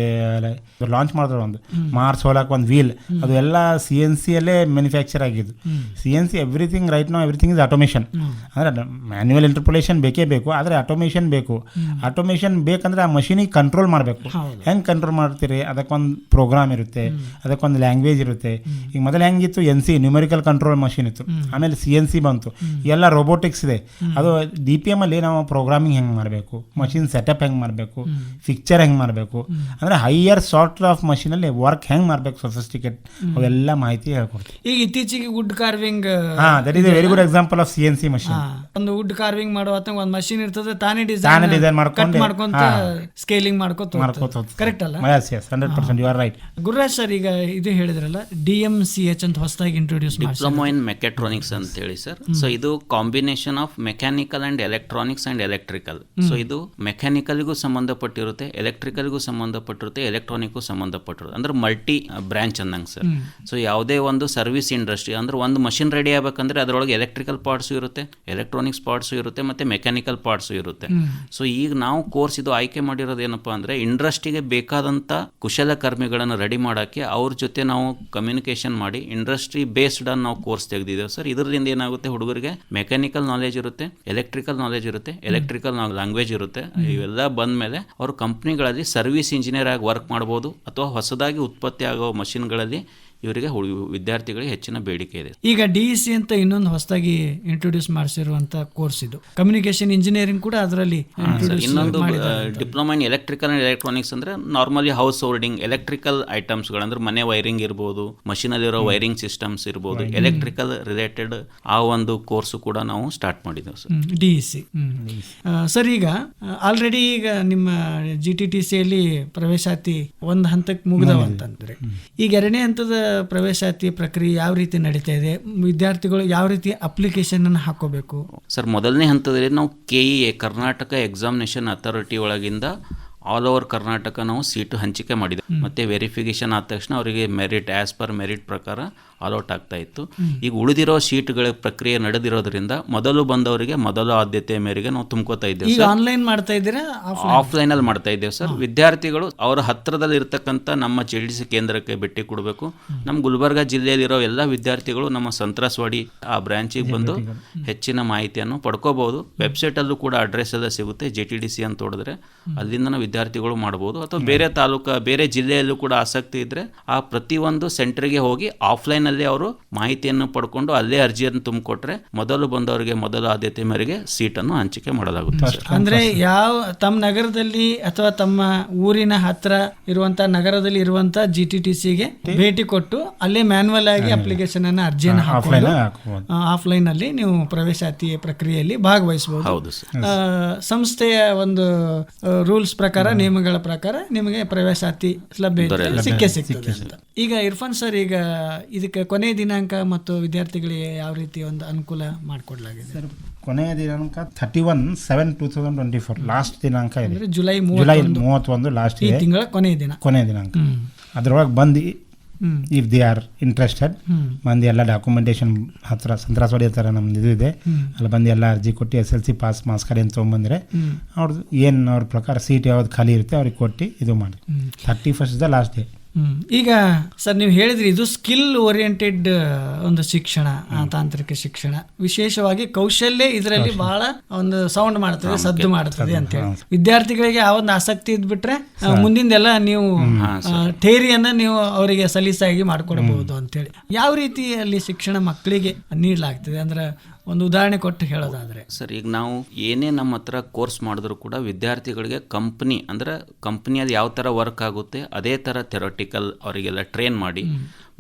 ಲಾಂಚ್ ಮಾಡಿದ್ರು ಒಂದು. ಮಾರ್ಸ್ ಹೋಲಕ್ಕೆ ಒಂದು ವೀಲ್ ಅದು ಎಲ್ಲ ಸಿ ಎನ್ ಸಿಯಲ್ಲೇ ಮ್ಯಾನುಫ್ಯಾಕ್ಚರ್ ಆಗಿದ್ದು. C N C everything right no everything is automation ಅಂದರೆ ಮ್ಯಾನ್ಯುವಲ್ ಇಂಟರ್ಪೊಲೇಷನ್ ಬೇಕೇ ಬೇಕು ಆದರೆ ಆಟೋಮೇಷನ್ ಬೇಕು. ಆಟೋಮೇಷನ್ ಬೇಕಂದ್ರೆ ಆ ಮಷೀನಿಗೆ ಕಂಟ್ರೋಲ್ ಮಾಡಬೇಕು. ಹೆಂಗೆ ಕಂಟ್ರೋಲ್ ಮಾಡ್ತೀರಿ? ಅದಕ್ಕೊಂದು ಪ್ರೋಗ್ರಾಮ್ ಇರುತ್ತೆ ಅದಕ್ಕೊಂದು ಲ್ಯಾಂಗ್ವೇಜ್ ಇರುತ್ತೆ. ಈಗ ಮೊದಲು ಹೆಂಗಿತ್ತು? N C numerical control machine ಇತ್ತು. ಆಮೇಲೆ ಸಿ ಎನ್ ಸಿ ಬಂತು. ಎಲ್ಲ ರೋಬೋಟಿಕ್ಸ್ ಇದೆ. ಅದು ಡಿ ಪಿ ಎಂ ಅಲ್ಲಿ ನಾವು ಪ್ರೋಗ್ರಾಮಿಂಗ್ ಹೆಂಗೆ ಮಾಡಬೇಕು? ಮಷೀನ್ ಸೆಟಪ್ ಹೆಂಗೆ ಮಾಡಬೇಕು? ಪಿಕ್ಚರ್ ಹೆಂಗೆ ಮಾಡಬೇಕು? ಅಂದರೆ ಹೈಯರ್ ಸಾರ್ಟ್ ಆಫ್ ಮಷೀನಲ್ಲಿ ವರ್ಕ್ ಹೆಂಗೆ ಮಾಡ್ಬೇಕು ಸೊಫಿಸ್ಟಿಕೇಟ್ ಅವೆಲ್ಲ ಮಾಹಿತಿ ಹೇಳ್ಕೊಡ್ತೀವಿ ಈಗ ಇತ್ತೀಚೆಗೆ ವುಡ್ ಕಾರ್ವಿಂಗ್ ಹಾಂ that is a very good example of C N C machine ಒಂದು ವುಡ್ ಕಾರ್ವಿಂಗ್ ಮಾಡೋ ಹೊತ್ತಂಗ ಒಂದು ಮಷಿನ್ ಇರ್ತದೆ ತಾನೇ ಡಿಸೈನ್ ಡಿಸೈನ್ ಮಾಡ್ಕೊಂಡು, ಮಾಡ್ಕೊಂತ ಸ್ಕೇಲಿಂಗ್ ಮಾಡ್ಕೊತ ಮಾಡ್ಕೊತ ಕರೆಕ್ಟ್ ಅಲ್ಲ? Yes yes hundred percent you are right Gururaj sir ಈಗ ಇದು ಹೇಳಿದ್ರಲ್ಲ ಡಿ ಎಂ ಸಿ ಎಚ್ ಅಂತ ಹೊಸದಾಗಿ ಇಂಟ್ರೊಡ್ಯೂಸ್ ಡಿಪ್ಲೊಮಾ ಇನ್ ಮೆಕ್ಯಾಟ್ರಾನಿಕ್ಸ್ ಅಂತ ಹೇಳಿ ಸರ್ ಸೊ ಇದು combination of mechanical and electronics and electrical so ಇದು ಮೆಕ್ಯಾನಿಕಲ್ಗೂ ಸಂಬಂಧಪಟ್ಟಿರುತ್ತೆ ಎಲೆಕ್ಟ್ರಿಕಲ್ಗೂ ಸಂಬಂಧಪಟ್ಟಿರುತ್ತೆ ಎಲೆಕ್ಟ್ರಾನಿಕ್ಗೂ ಸಂಬಂಧಪಟ್ಟಿರುತ್ತೆ. ಅಂದ್ರೆ ಮಲ್ಟಿ ಬ್ರಾಂಚ್ ಅಂದಂಗೆ ಸರ್ ಸೊ ಯಾವುದೇ ಒಂದು ಸರ್ವಿಸ್ ಇಂಡಸ್ಟ್ರಿ ಅಂದ್ರೆ ಒಂದು ಮಷಿನ್ ರೆಡಿ ಆಗ್ಬೇಕಂದ್ರೆ ಅದರೊಳಗೆ ಎಲೆಕ್ಟ್ರಿಕಲ್ ಪಾರ್ಟ್ಸು ಇರುತ್ತೆ ಎಲೆಕ್ಟ್ರಾನಿಕ್ಸ್ ಪಾರ್ಟ್ಸು ಇರುತ್ತೆ ಮತ್ತೆ ಮೆಕ್ಯಾನಿಕಲ್ ಪಾರ್ಟ್ಸು ಇರುತ್ತೆ. ಸೊ ಈಗ ನಾವು ಕೋರ್ಸ್ ಇದು ಆಯ್ಕೆ ಮಾಡಿರೋದು ಏನಪ್ಪಾ ಅಂದ್ರೆ ಇಂಡಸ್ಟ್ರಿಗೆ ಬೇಕಾದಂತ ಕುಶಲಕರ್ಮಿಗಳನ್ನು ರೆಡಿ ಮಾಡೋಕ್ಕೆ ಅವ್ರ ಜೊತೆ ನಾವು ಕಮ್ಯುನಿಕೇಶನ್ ಮಾಡಿ ಇಂಡಸ್ಟ್ರಿ ಬೇಸ್ಡ್ ಆನ್ ನಾವು ಕೋರ್ಸ್ ತೆಗೆದಿದ್ದೇವೆ ಸರ್ ಇದರಿಂದ ಏನಾಗುತ್ತೆ ಹುಡುಗರಿಗೆ? ಮೆಕ್ಯಾನಿಕಲ್ ನಾಲೆಜ್ ಇರುತ್ತೆ ಎಲೆಕ್ಟ್ರಿಕಲ್ ನಾಲೆಜ್ ಇರುತ್ತೆ ಎಲೆಕ್ಟ್ರಿಕಲ್ ಲ್ಯಾಂಗ್ವೇಜ್ ಇರುತ್ತೆ. ಇವೆಲ್ಲ ಬಂದ ಮೇಲೆ ಅವರು ಕಂಪ್ನಿಗಳಲ್ಲಿ ಸರ್ವಿಸ್ ಇಂಜಿನಿಯರ್ ಆಗಿ ವರ್ಕ್ ಮಾಡ್ಬೋದು ಅಥವಾ ಹೊಸದಾಗಿ ಉತ್ಪತ್ತಿ ಆಗೋ ಮಷಿನ್ಗಳಲ್ಲಿ ಇವರಿಗೆ ವಿದ್ಯಾರ್ಥಿಗಳಿಗೆ ಹೆಚ್ಚಿನ ಬೇಡಿಕೆ ಇದೆ. ಈಗ ಡಿ ಸಿ ಅಂತ ಇನ್ನೊಂದು ಹೊಸದಾಗಿ ಇಂಟ್ರೊಡ್ಯೂಸ್ ಮಾಡಿಸಿರುವಂತ ಕೋರ್ಸ್ ಇದು. ಕಮ್ಯುನಿಕೇಶನ್ ಇಂಜಿನಿಯರಿಂಗ್ ಕೂಡ ಅದರಲ್ಲಿ ಇನ್ನೊಂದು. Diploma in electrical and electronics ಅಂದ್ರೆ normally house holding electrical items ಅಂದ್ರೆ ಮನೆ ವೈರಿಂಗ್ ಇರ್ಬೋದು ಇರೋ ವೈರಿಂಗ್ ಸಿಸ್ಟಮ್ಸ್ ಇರ್ಬೋದು ಎಲೆಕ್ಟ್ರಿಕಲ್ ರಿಲೇಟೆಡ್ ಆ ಒಂದು ಕೋರ್ಸ್ ಕೂಡ ನಾವು ಸ್ಟಾರ್ಟ್ ಮಾಡಿದ್ದೇವೆ ಸರ್. D C. ಸರ್ ಈಗ ಆಲ್ರೆಡಿ ಈಗ ನಿಮ್ಮ ಜಿ ಟಿ ಟಿ ಸಿಯಲ್ಲಿ ಪ್ರವೇಶಾತಿ ಒಂದು ಹಂತಕ್ಕೆ ಮುಗಿದವಂತಂದ್ರೆ ಈಗ ಎರಡನೇ ಹಂತದ ಪ್ರವೇಶಾತಿ ಪ್ರಕ್ರಿಯೆ ಯಾವ ರೀತಿ ನಡೀತಾ ಇದೆ, ವಿದ್ಯಾರ್ಥಿಗಳು ಯಾವ ರೀತಿ ಅಪ್ಲಿಕೇಶನ್ ಅನ್ನು ಹಾಕೋಬೇಕು? ಸರ್, ಮೊದಲನೇ ಹಂತದಲ್ಲಿ ನಾವು K E A Karnataka examination authority ಒಳಗಿಂದ ಆಲ್ ಓವರ್ ಕರ್ನಾಟಕ ನಾವು ಸೀಟು ಹಂಚಿಕೆ ಮಾಡಿದೆ. ಮತ್ತೆ ವೆರಿಫಿಕೇಶನ್ ಆದ ತಕ್ಷಣ ಅವರಿಗೆ ಮೆರಿಟ್ ಆಸ್ ಪರ್ ಮೆರಿಟ್ ಪ್ರಕಾರ ಅಲೌಟ್ ಆಗ್ತಾ ಇತ್ತು. ಈಗ ಉಳಿದಿರೋ ಸೀಟ್ಗಳ ಪ್ರಕ್ರಿಯೆ ನಡೆದಿರೋದ್ರಿಂದ ಮೊದಲು ಬಂದವರಿಗೆ ಮೊದಲ ಆದ್ಯತೆಯ ಮೇರೆಗೆ ನಾವು ತುಂಬ್ಕೋತಾ ಇದ್ದೇವೆ ಆನ್ಲೈನ್ ಮಾಡ್ತಾ ಇದ್ದೀರಾ ಆಫ್ಲೈನ್ ಆಫ್ಲೈನ್ ಅಲ್ಲಿ ಮಾಡ್ತಾ ಇದ್ದೇವೆ ಸರ್ ವಿದ್ಯಾರ್ಥಿಗಳು ಅವರ ಹತ್ತಿರದಲ್ಲಿ ಇರ್ತಕ್ಕಂಥ ನಮ್ಮ ಜೆ ಡಿ ಸಿ ಕೇಂದ್ರಕ್ಕೆ ಭೇಟಿ ಕೊಡಬೇಕು. ನಮ್ಮ ಗುಲ್ಬರ್ಗ ಜಿಲ್ಲೆಯಲ್ಲಿರೋ ಎಲ್ಲ ವಿದ್ಯಾರ್ಥಿಗಳು ನಮ್ಮ ಸಂತ್ರಸ್ವಾಡಿ ಆ ಬ್ರಾಂಚಿಗೆ ಬಂದು ಹೆಚ್ಚಿನ ಮಾಹಿತಿಯನ್ನು ಪಡ್ಕೋಬಹುದು. ವೆಬ್ಸೈಟ್ ಅಲ್ಲೂ ಕೂಡ ಅಡ್ರೆಸ್ ಎಲ್ಲ ಸಿಗುತ್ತೆ ಜೆ ಟಿ ಡಿ ಸಿ ಅಂತ ಹೊಡೆದ್ರೆ. ಅಲ್ಲಿಂದ ನಾವು ವಿದ್ಯಾರ್ಥಿಗಳು ಮಾಡಬಹುದು ಅಥವಾ ಬೇರೆ ತಾಲೂಕು ಬೇರೆ ಜಿಲ್ಲೆಯಲ್ಲೂ ಕೂಡ ಆಸಕ್ತಿ ಇದ್ರೆ ಆ ಪ್ರತಿಯೊಂದು ಸೆಂಟರ್ಗೆ ಹೋಗಿ ಆಫ್ಲೈನ್ ಅಲ್ಲಿ ಅವರು ಮಾಹಿತಿಯನ್ನು ಪಡ್ಕೊಂಡು ಅಲ್ಲೇ ಅರ್ಜಿಯನ್ನು ತುಂಬಿಕೊಟ್ರೆ ಮೊದಲು ಬಂದವರಿಗೆ ಮೊದಲ ಆದ್ಯತೆ ಮೇರೆಗೆ ಸೀಟನ್ನು ಹಂಚಿಕೆ ಮಾಡಲಾಗುತ್ತೆ ಅಂದ್ರೆ ಯಾವ ತಮ್ಮ ನಗರದಲ್ಲಿ ಅಥವಾ ತಮ್ಮ ಊರಿನ ಹತ್ರ ಇರುವಂತ ನಗರದಲ್ಲಿ ಇರುವಂತ ಜಿ ಟಿ ಟಿ ಸಿಗೆ ಭೇಟಿ ಕೊಟ್ಟು ಅಲ್ಲೇ ಮ್ಯಾನ್ಯಲ್ ಆಗಿ ಅಪ್ಲಿಕೇಶನ್ ಅನ್ನ ಅರ್ಜಿಯನ್ನು ಆಫ್ಲೈನ್ ಹಾಕೊಂಡು ಆಫ್ಲೈನ್ ಅಲ್ಲಿ ನೀವು ಪ್ರವೇಶಾತಿ ಪ್ರಕ್ರಿಯೆಯಲ್ಲಿ ಭಾಗವಹಿಸಬಹುದು. ಹೌದು ಸರ್. ಸಂಸ್ಥೆಯ ಒಂದು ರೂಲ್ಸ್ ಪ್ರಕಾರ ನಿಯಮಗಳ ಪ್ರಕಾರ ನಿಮಗೆ ಪ್ರವೇಶಾತಿ ಅತಿ ಸಿಕ್ಕೇ ಸಿಗ್ತದೆ ಅಂತ. ಈಗ ಇರ್ಫಾನ್ ಸರ್ ಈಗ ಇದಕ್ಕೆ ಕೊನೆಯ ದಿನಾಂಕ ಮತ್ತು ವಿದ್ಯಾರ್ಥಿಗಳಿಗೆ ಯಾವ ರೀತಿ ಒಂದು ಅನುಕೂಲ ಮಾಡಿಕೊಡ್ಲಾಗಿದೆ? ಕೊನೆಯ ದಿನಾಂಕ thirty one seven two thousand twenty four last ದಿನಾಂಕ ಜುಲೈ ಜುಲೈ ಮೂವತ್ತೊಂದು ಲಾಸ್ಟ್ ತಿಂಗಳ ಕೊನೆಯ ದಿನ. ಕೊನೆಯ ದಿನಾಂಕ. ಅದರೊಳಗೆ ಬಂದು ಇಫ್ ದೇ ಆರ್ ಇಂಟ್ರೆಸ್ಟೆಡ್ ಬಂದು ಎಲ್ಲ ಡಾಕ್ಯುಮೆಂಟೇಶನ್ ಹತ್ರ ಸಂತ್ರಾಸವಾಡಿ ಹತ್ರ ನಮ್ದು ಇದು ಇದೆ. ಅಲ್ಲಿ ಬಂದು ಎಲ್ಲ ಅರ್ಜಿ ಕೊಟ್ಟು S L C pass marks card ಏನು ತೊಗೊಂಬಂದ್ರೆ ಅವ್ರದ್ದು ಏನು ಅವ್ರ ಪ್ರಕಾರ ಸೀಟ್ ಯಾವ್ದು ಖಾಲಿ ಇರುತ್ತೆ ಅವ್ರಿಗೆ ಕೊಟ್ಟು ಇದು ಮಾಡಿ. Thirty first the last day. ಈಗ ಸರ್ ನೀವು ಹೇಳಿದ್ರಿ ಇದು ಸ್ಕಿಲ್ ಓರಿಯೆಂಟೆಡ್ ಒಂದು ಶಿಕ್ಷಣ ಆ, ತಾಂತ್ರಿಕ ಶಿಕ್ಷಣ. ವಿಶೇಷವಾಗಿ ಕೌಶಲ್ಯ ಇದರಲ್ಲಿ ಬಹಳ ಒಂದು ಸೌಂಡ್ ಮಾಡ್ತದೆ ಸದ್ದು ಮಾಡ್ತದೆ ಅಂತ ಹೇಳಿ ವಿದ್ಯಾರ್ಥಿಗಳಿಗೆ ಆ ಒಂದು ಆಸಕ್ತಿ ಇದ್ಬಿಟ್ರೆ ಬಿಟ್ರೆ ಮುಂದಿಂದೆಲ್ಲ ನೀವು ಥೇರಿಯನ್ನ ನೀವು ಅವರಿಗೆ ಸಲೀಸಾಗಿ ಅಂತ ಅಂತೇಳಿ. ಯಾವ ರೀತಿ ಅಲ್ಲಿ ಶಿಕ್ಷಣ ಮಕ್ಕಳಿಗೆ ನೀಡಲಾಗ್ತದೆ? ಅಂದ್ರೆ ಒಂದು ಉದಾಹರಣೆ ಕೊಟ್ಟು ಹೇಳೋದಾದರೆ. ಸರ್ ಈಗ ನಾವು ಏನೇ ನಮ್ಮ ಹತ್ರ ಕೋರ್ಸ್ ಮಾಡಿದ್ರು ಕೂಡ ವಿದ್ಯಾರ್ಥಿಗಳಿಗೆ ಕಂಪ್ನಿ ಅಂದ್ರೆ ಕಂಪ್ನಿಯಲ್ಲಿ ಯಾವ ಥರ ವರ್ಕ್ ಆಗುತ್ತೆ ಅದೇ ಥರ ಥೆರೋಟಿಕಲ್ ಅವರಿಗೆಲ್ಲ ಟ್ರೈನ್ ಮಾಡಿ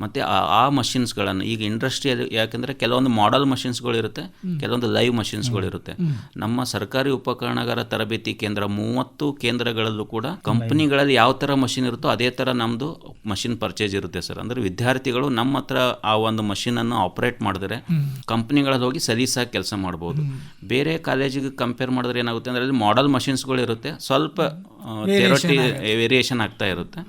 ಮತ್ತು ಆ- ಆ ಮಷಿನ್ಸ್ಗಳನ್ನು ಈಗ ಇಂಡಸ್ಟ್ರಿಯಲ್ಲಿ ಯಾಕೆಂದರೆ ಕೆಲವೊಂದು ಮಾಡೆಲ್ ಮಷಿನ್ಸ್ಗಳಿರುತ್ತೆ ಕೆಲವೊಂದು ಲೈವ್ ಮಷಿನ್ಸ್ಗಳಿರುತ್ತೆ ನಮ್ಮ ಸರ್ಕಾರಿ ಉಪಕರಣಗಳ ತರಬೇತಿ ಕೇಂದ್ರ ಮೂವತ್ತು ಕೇಂದ್ರಗಳಲ್ಲೂ ಕೂಡ ಕಂಪನಿಗಳಲ್ಲಿ ಯಾವ ಥರ ಮಷಿನ್ ಇರುತ್ತೋ ಅದೇ ಥರ ನಮ್ಮದು ಮಷಿನ್ ಪರ್ಚೇಸ್ ಇರುತ್ತೆ ಸರ್. ಅಂದರೆ ವಿದ್ಯಾರ್ಥಿಗಳು ನಮ್ಮ ಹತ್ರ ಆ ಒಂದು ಮಷಿನನ್ನು ಆಪರೇಟ್ ಮಾಡಿದ್ರೆ ಕಂಪ್ನಿಗಳಲ್ಲಿ ಹೋಗಿ ಸಲೀಸಾಗಿ ಕೆಲಸ ಮಾಡ್ಬೋದು. ಬೇರೆ ಕಾಲೇಜಿಗೆ ಕಂಪೇರ್ ಮಾಡಿದ್ರೆ ಏನಾಗುತ್ತೆ ಅಂದರೆ ಅಲ್ಲಿ ಮಾಡೆಲ್ ಮಷಿನ್ಸ್ಗಳಿರುತ್ತೆ ಸ್ವಲ್ಪ ಥೆರಟಿ ವೇರಿಯೇಷನ್ ಆಗ್ತಾ ಇರುತ್ತೆ.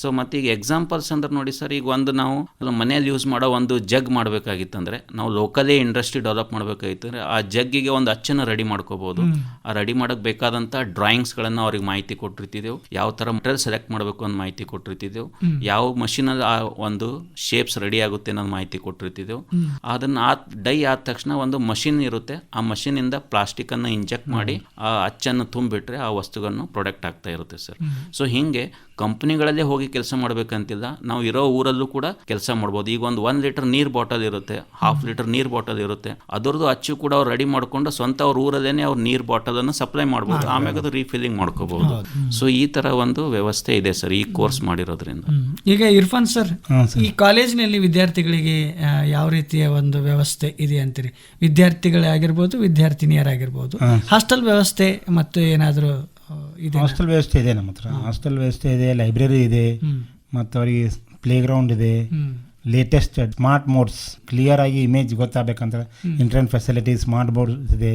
ಸೊ ಮತ್ತೆ ಈಗ ಎಕ್ಸಾಂಪಲ್ಸ್ ಅಂದ್ರೆ ನೋಡಿ ಸರ್ ಈಗ ಒಂದು ನಾವು ಮನೆಯಲ್ಲಿ ಯೂಸ್ ಮಾಡೋ ಒಂದು ಜಗ್ ಮಾಡಬೇಕಾಗಿತ್ತಂದ್ರೆ ನಾವು ಲೋಕಲೇ ಇಂಡಸ್ಟ್ರಿ ಡೆವಲಪ್ ಮಾಡಬೇಕಾಗಿತ್ತಂದ್ರೆ ಆ ಜಗ್ಗಿಗೆ ಒಂದು ಅಚ್ಚನ್ನು ರೆಡಿ ಮಾಡ್ಕೋಬೋದು. ಆ ರೆಡಿ ಮಾಡೋಕ್ಕೆ ಬೇಕಾದಂಥ ಡ್ರಾಯಿಂಗ್ಸ್ಗಳನ್ನು ಅವ್ರಿಗೆ ಮಾಹಿತಿ ಕೊಟ್ಟಿರ್ತಿದ್ದೆವು. ಯಾವ ಥರ ಮಟೀರಿಯಲ್ ಸೆಲೆಕ್ಟ್ ಮಾಡಬೇಕು ಅನ್ನೋ ಮಾಹಿತಿ ಕೊಟ್ಟಿರ್ತಿದ್ದೆವು. ಯಾವ ಮಷೀನಲ್ಲಿ ಆ ಒಂದು ಶೇಪ್ಸ್ ರೆಡಿ ಆಗುತ್ತೆ ಅನ್ನೋದು ಮಾಹಿತಿ ಕೊಟ್ಟಿರ್ತಿದ್ದೆವು. ಅದನ್ನು ಆ ಡೈ ಆದ ತಕ್ಷಣ ಒಂದು ಮಷಿನ್ ಇರುತ್ತೆ. ಆ ಮಷೀನಿಂದ ಪ್ಲಾಸ್ಟಿಕ್ಕನ್ನು ಇಂಜೆಕ್ಟ್ ಮಾಡಿ ಆ ಅಚ್ಚನ್ನು ತುಂಬಿಟ್ರೆ ಆ ವಸ್ತುಗಳನ್ನು ಪ್ರೊಡಕ್ಟ್ ಆಗ್ತಾ ಇರುತ್ತೆ ಸರ್. ಸೊ ಹಿಂಗೆ ಕಂಪ್ನಿಗಳಲ್ಲೇ ಹೋಗಿ ಕೆಲಸ ಮಾಡಬೇಕಂತಿಲ್ಲ ನಾವು ಇರೋ ಊರಲ್ಲೂ ಕೂಡ ಕೆಲಸ ಮಾಡ್ಬೋದು. ಈಗ ಒಂದು ಒನ್ ಲೀಟರ್ ನೀರ್ ಬಾಟಲ್ ಇರುತ್ತೆ ಹಾಫ್ ಲೀಟರ್ ನೀರ್ ಬಾಟಲ್ ಇರುತ್ತೆ. ಅದರದ್ದು ಅಚ್ಚು ಕೂಡ ಅವ್ರು ರೆಡಿ ಮಾಡಿಕೊಂಡು ಸ್ವಂತ ಅವ್ರ ಊರಲ್ಲೇ ಅವ್ರು ನೀರ್ ಬಾಟಲ್ ಅನ್ನು ಸಪ್ಲೈ ಮಾಡ್ಬೋದು. ಆಮ್ಯಾಗ ಅದು ರೀಫಿಲ್ಲಿಂಗ್ ಮಾಡ್ಕೋಬಹುದು ಸೊ ಈ ತರ ಒಂದು ವ್ಯವಸ್ಥೆ ಇದೆ ಸರ್ ಈ ಕೋರ್ಸ್ ಮಾಡಿರೋದ್ರಿಂದ. ಈಗ ಇರ್ಫಾನ್ ಸರ್ ಈ ಕಾಲೇಜಿನಲ್ಲಿ ವಿದ್ಯಾರ್ಥಿಗಳಿಗೆ ಯಾವ ರೀತಿಯ ಒಂದು ವ್ಯವಸ್ಥೆ ಇದೆ ಅಂತೀರಿ? ವಿದ್ಯಾರ್ಥಿಗಳೇ ಆಗಿರ್ಬೋದು ವಿದ್ಯಾರ್ಥಿನಿಯರಾಗಿರ್ಬೋದು. ಹಾಸ್ಟೆಲ್ ವ್ಯವಸ್ಥೆ ಮತ್ತು ಏನಾದರೂ ಇದೆ. ಹಾಸ್ಟೆಲ್ ವ್ಯವಸ್ಥೆ ಇದೆ ನಮ್ಮ ಹತ್ರ. ಹಾಸ್ಟೆಲ್ ವ್ಯವಸ್ಥೆ ಇದೆ ಲೈಬ್ರರಿ ಇದೆ ಮತ್ತು ಅವರಿಗೆ ಪ್ಲೇ ಗ್ರೌಂಡ್ ಇದೆ ಲೇಟೆಸ್ಟ್ ಸ್ಮಾರ್ಟ್ ಮೋಡ್ಸ್ ಕ್ಲಿಯರ್ ಆಗಿ ಇಮೇಜ್ ಗೊತ್ತಾಗಬೇಕಂತ ಇಂಟರ್ನೆಟ್ ಫೆಸಿಲಿಟಿ ಸ್ಮಾರ್ಟ್ ಬೋರ್ಡ್ಸ್ ಇದೆ.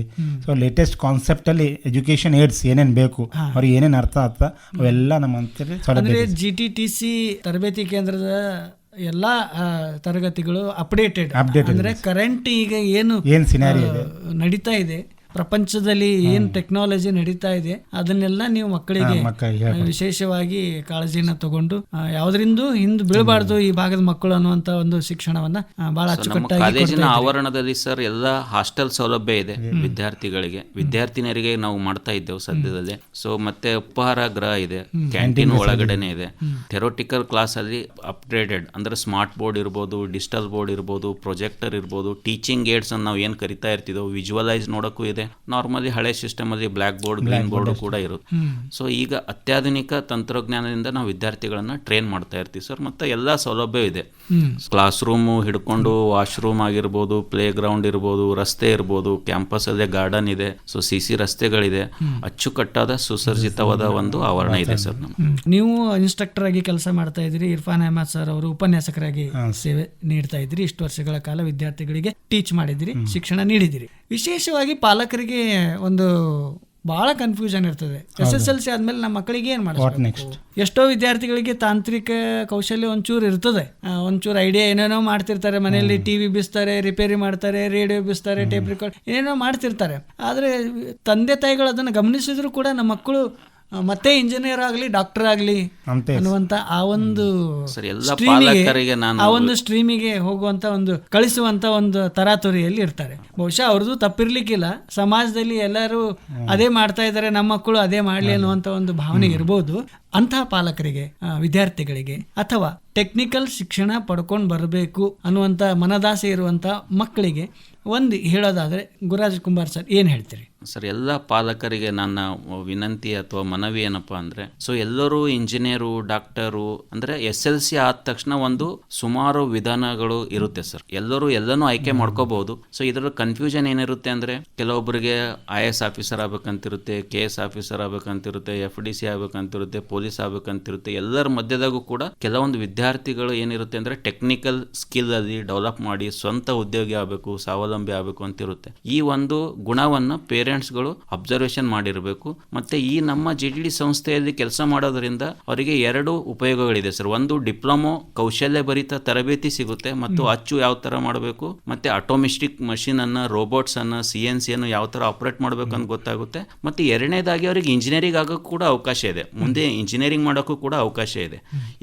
ಸೊ ಲೇಟೆಸ್ಟ್ ಕಾನ್ಸೆಪ್ಟಲ್ಲಿ ಎಜುಕೇಶನ್ ಏಡ್ಸ್ ಏನೇನು ಬೇಕು ಅವ್ರಿಗೆ ಏನೇನು ಅರ್ಥ ಆಗ್ತದೆ ಅವೆಲ್ಲ ನಮ್ಮ ಅಂತೇಳಿ ಜಿ ಟಿ ಟಿ ಸಿ ತರಬೇತಿ ಕೇಂದ್ರದ ಎಲ್ಲ ತರಗತಿಗಳು ಅಪ್ಡೇಟೆಡ್ ಅಪ್ಡೇಟ್ ಅಂದ್ರೆ ಕರೆಂಟ್ ಈಗ ಏನು ಏನು ಸಿನಾರಿ ನಡೀತಾ ಇದೆ. ಪ್ರಪಂಚದಲ್ಲಿ ಏನ್ ಟೆಕ್ನಾಲಜಿ ನಡೀತಾ ಇದೆ ಅದನ್ನೆಲ್ಲ ನೀವು ಮಕ್ಕಳಿಗೆ. ವಿಶೇಷವಾಗಿ ಕಾಳಜಿನ ತಗೊಂಡು ಯಾವ್ದರಿಂದ ಹಿಂದ್ ಬೀಳಬಾರ್ದು ಈ ಭಾಗದ ಮಕ್ಕಳು ಅನ್ನುವಂತ ಒಂದು ಶಿಕ್ಷಣವನ್ನ ಬಹಳ ಅಚ್ಚುಕಟ್ಟಾಗಿ ಕಾಲೇಜಿನ ಆವರಣದಲ್ಲಿ ಸರ್ ಎಲ್ಲ ಹಾಸ್ಟೆಲ್ ಸೌಲಭ್ಯ ಇದೆ ವಿದ್ಯಾರ್ಥಿಗಳಿಗೆ. ವಿದ್ಯಾರ್ಥಿನಿಯರಿಗೆ ನಾವು ಮಾಡ್ತಾ ಇದ್ದೇವೆ ಸದ್ಯದಲ್ಲಿ. ಸೊ ಮತ್ತೆ ಉಪಹಾರ ಗೃಹ ಇದೆ ಕ್ಯಾಂಟೀನ್ ಒಳಗಡೆನೆ ಇದೆ. ಥೆರೋಟಿಕಲ್ ಕ್ಲಾಸ್ ಅಲ್ಲಿ ಅಪ್ಡೇಟೆಡ್ ಅಂದ್ರೆ ಸ್ಮಾರ್ಟ್ ಬೋರ್ಡ್ ಇರ್ಬೋದು ಡಿಜಿಟಲ್ ಬೋರ್ಡ್ ಇರ್ಬೋದು ಪ್ರೊಜೆಕ್ಟರ್ ಇರ್ಬೋದು ಟೀಚಿಂಗ್ ಏಡ್ಸ್ ಅನ್ನು ನಾವು ಏನ್ ಕರಿತಾ ಇರ್ತಿದ್ದೋ ವಿಜುವಲೈಸ್ ನೋಡಕ್ಕೂ ಇದೆ. ನಾರ್ಮಲಿ ಹಳೆ ಸಿಸ್ಟಮ್ ಅಲ್ಲಿ ಬ್ಲಾಕ್ ಬೋರ್ಡ್ ಗ್ರೀನ್ ಬೋರ್ಡ್ ಕೂಡ ಇರುತ್ತೆ ಸೊ ಈಗ ಅತ್ಯಾಧುನಿಕ ತಂತ್ರಜ್ಞಾನದಿಂದ ನಾವು ವಿದ್ಯಾರ್ಥಿಗಳನ್ನ ಟ್ರೈನ್ ಮಾಡ್ತಾ ಇರ್ತೀವಿ ಸರ್ ಮತ್ತೆ ಎಲ್ಲಾ ಸೌಲಭ್ಯ ಇದೆ. ಕ್ಲಾಸ್ ರೂಮು ಹಿಡ್ಕೊಂಡು ವಾಶ್ರೂಮ್ ಆಗಿರ್ಬೋದು ಪ್ಲೇ ಗ್ರೌಂಡ್ ಇರ್ಬೋದು ರಸ್ತೆ ಇರ್ಬೋದು ಕ್ಯಾಂಪಸ್ ಇದೆ ಗಾರ್ಡನ್ ಇದೆ. ಸೊ ಸಿ ಸಿ ರಸ್ತೆಗಳಿದೆ. ಅಚ್ಚುಕಟ್ಟಾದ ಸುಸರ್ಜಿತವಾದ ಒಂದು ಆವರಣ ಇದೆ ಸರ್ ನಮ್ಮ ನೀವು ಇನ್ಸ್ಟ್ರಕ್ಟರ್ ಆಗಿ ಕೆಲಸ ಮಾಡ್ತಾ ಇದ್ರಿ ಇರ್ಫಾನ್ ಅಹಮದ್ ಸರ್ ಅವರು ಉಪನ್ಯಾಸಕರಾಗಿ ಸೇವೆ ನೀಡ್ತಾ ಇದ್ರಿ ಇಷ್ಟು ವರ್ಷಗಳ ಕಾಲ ವಿದ್ಯಾರ್ಥಿಗಳಿಗೆ ಟೀಚ್ ಮಾಡಿದಿರಿ ಶಿಕ್ಷಣ ನೀಡಿದಿರಿ ವಿಶೇಷವಾಗಿ ಪಾಲಕರಿಗೆ ಒಂದು ಬಹಳ ಕನ್ಫ್ಯೂಷನ್ ಇರ್ತದೆ. ಎಸ್ ಎಸ್ ಎಲ್ ಸಿ ಆದ್ಮೇಲೆ ನಮ್ಮ ಮಕ್ಕಳಿಗೆ ಏನ್ ನೆಕ್ಸ್ಟ್? ಎಷ್ಟೋ ವಿದ್ಯಾರ್ಥಿಗಳಿಗೆ ತಾಂತ್ರಿಕ ಕೌಶಲ್ಯ ಒಂಚೂರು ಇರ್ತದೆ. ಒಂಚೂರು ಐಡಿಯಾ ಏನೇನೋ ಮಾಡ್ತಿರ್ತಾರೆ ಮನೆಯಲ್ಲಿ ಟಿವಿ ಬಿಸ್ತಾರೆ ರಿಪೇರಿ ಮಾಡ್ತಾರೆ ರೇಡಿಯೋ ಬಿಸ್ತಾರೆ ಟೇಪ್ ರೆಕಾರ್ಡ್ ಏನೇನೋ ಮಾಡ್ತಿರ್ತಾರೆ. ಆದ್ರೆ ತಂದೆ ತಾಯಿಗಳು ಅದನ್ನ ಗಮನಿಸಿದ್ರು ಕೂಡ ನಮ್ಮ ಮಕ್ಕಳು ಮತ್ತೆ ಇಂಜಿನಿಯರ್ ಆಗಲಿ ಡಾಕ್ಟರ್ ಆಗಲಿ ಅನ್ನುವಂತ ಆ ಒಂದು ಸರ್ ಎಲ್ಲ ಸ್ಟ್ರೀಮಿಗೆ ಪಾಲಕರಿಗೆ ನಾನು ಆ ಒಂದು ಸ್ಟ್ರೀಮಿಗೆ ಹೋಗುವಂತ ಒಂದು ಕಳಿಸುವಂತ ಒಂದು ತರಾತುರಿಯಲ್ಲಿ ಇರ್ತಾರೆ. ಬಹುಶಃ ಅವ್ರದ್ದು ತಪ್ಪಿರ್ಲಿಕ್ಕಿಲ್ಲ. ಸಮಾಜದಲ್ಲಿ ಎಲ್ಲರೂ ಅದೇ ಮಾಡ್ತಾ ಇದ್ದಾರೆ ನಮ್ಮ ಮಕ್ಕಳು ಅದೇ ಮಾಡ್ಲಿ ಅನ್ನುವಂತ ಒಂದು ಭಾವನೆ ಇರ್ಬೋದು. ಅಂತಹ ಪಾಲಕರಿಗೆ ವಿದ್ಯಾರ್ಥಿಗಳಿಗೆ ಅಥವಾ ಟೆಕ್ನಿಕಲ್ ಶಿಕ್ಷಣ ಪಡ್ಕೊಂಡು ಬರಬೇಕು ಅನ್ನುವಂತ ಮನದಾಸೆ ಇರುವಂತ ಮಕ್ಕಳಿಗೆ ಒಂದು ಹೇಳೋದಾದ್ರೆ ಗುರುರಾಜ್ ಕುಮಾರ್ ಸರ್ ಏನ್ ಹೇಳ್ತೀರಿ? ಸರ್ ಎಲ್ಲ ಪಾಲಕರಿಗೆ ನನ್ನ ವಿನಂತಿ ಅಥವಾ ಮನವಿ ಏನಪ್ಪಾ ಅಂದ್ರೆ ಸೊ ಎಲ್ಲರೂ ಇಂಜಿನಿಯರು ಡಾಕ್ಟರು ಅಂದ್ರೆ ಎಸ್ ಎಲ್ ಸಿ ಆದ ತಕ್ಷಣ ಒಂದು ಸುಮಾರು ವಿಧಾನಗಳು ಇರುತ್ತೆ ಸರ್. ಎಲ್ಲರೂ ಎಲ್ಲನೂ ಆಯ್ಕೆ ಮಾಡ್ಕೋಬಹುದು. ಸೊ ಇದರ ಕನ್ಫ್ಯೂಷನ್ ಏನಿರುತ್ತೆ ಅಂದ್ರೆ ಕೆಲವೊಬ್ಬರಿಗೆ ಐ ಎಸ್ ಆಫೀಸರ್ ಆಗ್ಬೇಕಂತಿರುತ್ತೆ ಕೆ ಎಸ್ ಆಫೀಸರ್ ಆಗ್ಬೇಕಂತಿರುತ್ತೆ ಎಫ್ ಡಿ ಸಿ ಆಗ್ಬೇಕಂತಿರುತ್ತೆ ಪೊಲೀಸ್ ಆಗ್ಬೇಕಂತಿರುತ್ತೆ ಎಲ್ಲರ ಮಧ್ಯದಾಗೂ ಕೂಡ ಕೆಲವೊಂದು ವಿದ್ಯಾರ್ಥಿಗಳು ಏನಿರುತ್ತೆ ಅಂದ್ರೆ ಟೆಕ್ನಿಕಲ್ ಸ್ಕಿಲ್ ಅಲ್ಲಿ ಡೆವಲಪ್ ಮಾಡಿ ಸ್ವಂತ ಉದ್ಯೋಗಿ ಆಗಬೇಕು ಸ್ವಾವಲಂಬಿ ಆಗಬೇಕು ಅಂತಿರುತ್ತೆ. ಈ ಒಂದು ಗುಣವನ್ನ ಪೇರೆಂಟ್ಸ್ಗಳು ಅಬ್ಸರ್ವೇಷನ್ ಮಾಡಿರಬೇಕು. ಮತ್ತೆ ಈ ನಮ್ಮ ಜಿ ಟಿ ಡಿ ಸಂಸ್ಥೆಯಲ್ಲಿ ಕೆಲಸ ಮಾಡೋದ್ರಿಂದ ಅವರಿಗೆ ಎರಡು ಉಪಯೋಗಗಳಿದೆ ಸರ್. ಒಂದು ಡಿಪ್ಲೊಮೊ ಕೌಶಲ್ಯ ಭರಿತ ತರಬೇತಿ ಸಿಗುತ್ತೆ ಮತ್ತು ಅಚ್ಚು ಯಾವ ತರ ಮಾಡಬೇಕು ಮತ್ತೆ ಆಟೋಮೆಸ್ಟಿಕ್ ಮಷಿನ್ ಅನ್ನ ರೋಬೋಟ್ಸ್ ಅನ್ನ ಸಿ ಎನ್ ಸಿ ಅನ್ನು ಯಾವ ತರ ಆಪರೇಟ್ ಮಾಡಬೇಕು ಅಂತ ಗೊತ್ತಾಗುತ್ತೆ. ಮತ್ತೆ ಎರಡನೇದಾಗಿ ಅವರಿಗೆ ಇಂಜಿನಿಯರಿಂಗ್ ಆಗೋಕ್ಕೂ ಕೂಡ ಅವಕಾಶ ಇದೆ. ಮುಂದೆ ಇಂಜಿನಿಯರಿಂಗ್ ಮಾಡೋಕ್ಕೂ ಕೂಡ ಅವಕಾಶ ಇದೆ.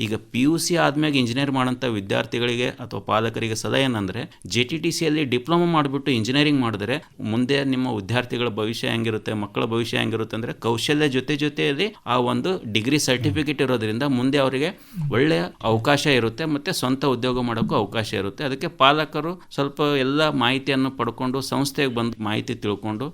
ಈಗ ಪಿ ಯು ಸಿ ಆದ್ಮೇಲೆ ಇಂಜಿನಿಯರ್ ಮಾಡೋಂಥ ವಿದ್ಯಾರ್ಥಿಗಳಿಗೆ ಅಥವಾ ಪಾಲಕರಿಗೆ ಸಲಹೆ ಏನಂದ್ರೆ ಜೆ ಟಿ ಟಿ ಸಿಯಲ್ಲಿ ಡಿಪ್ಲೊಮಾ ಮಾಡಿಬಿಟ್ಟು ಇಂಜಿನಿಯರಿಂಗ್ ಮಾಡಿದ್ರೆ ಮುಂದೆ ನಿಮ್ಮ ವಿದ್ಯಾರ್ಥಿಗಳ ಭವಿಷ್ಯ ಹೆಂಗಿರುತ್ತೆ, ಮಕ್ಕಳ ಭವಿಷ್ಯ ಹೆಂಗಿರುತ್ತೆ ಅಂದರೆ ಕೌಶಲ್ಯ ಜೊತೆ ಜೊತೆಯಲ್ಲಿ ಆ ಒಂದು ಡಿಗ್ರಿ ಸರ್ಟಿಫಿಕೇಟ್ ಇರೋದ್ರಿಂದ ಮುಂದೆ ಅವರಿಗೆ ಒಳ್ಳೆಯ ಅವಕಾಶ ಇರುತ್ತೆ ಮತ್ತು ಸ್ವಂತ ಉದ್ಯೋಗ ಮಾಡೋಕ್ಕೂ ಅವಕಾಶ ಇರುತ್ತೆ. ಅದಕ್ಕೆ ಪಾಲಕರು ಸ್ವಲ್ಪ ಎಲ್ಲ ಮಾಹಿತಿಯನ್ನು ಪಡ್ಕೊಂಡು ಸಂಸ್ಥೆಗೆ ಬಂದು ಮಾಹಿತಿ ತಿಳ್ಕೊಂಡು,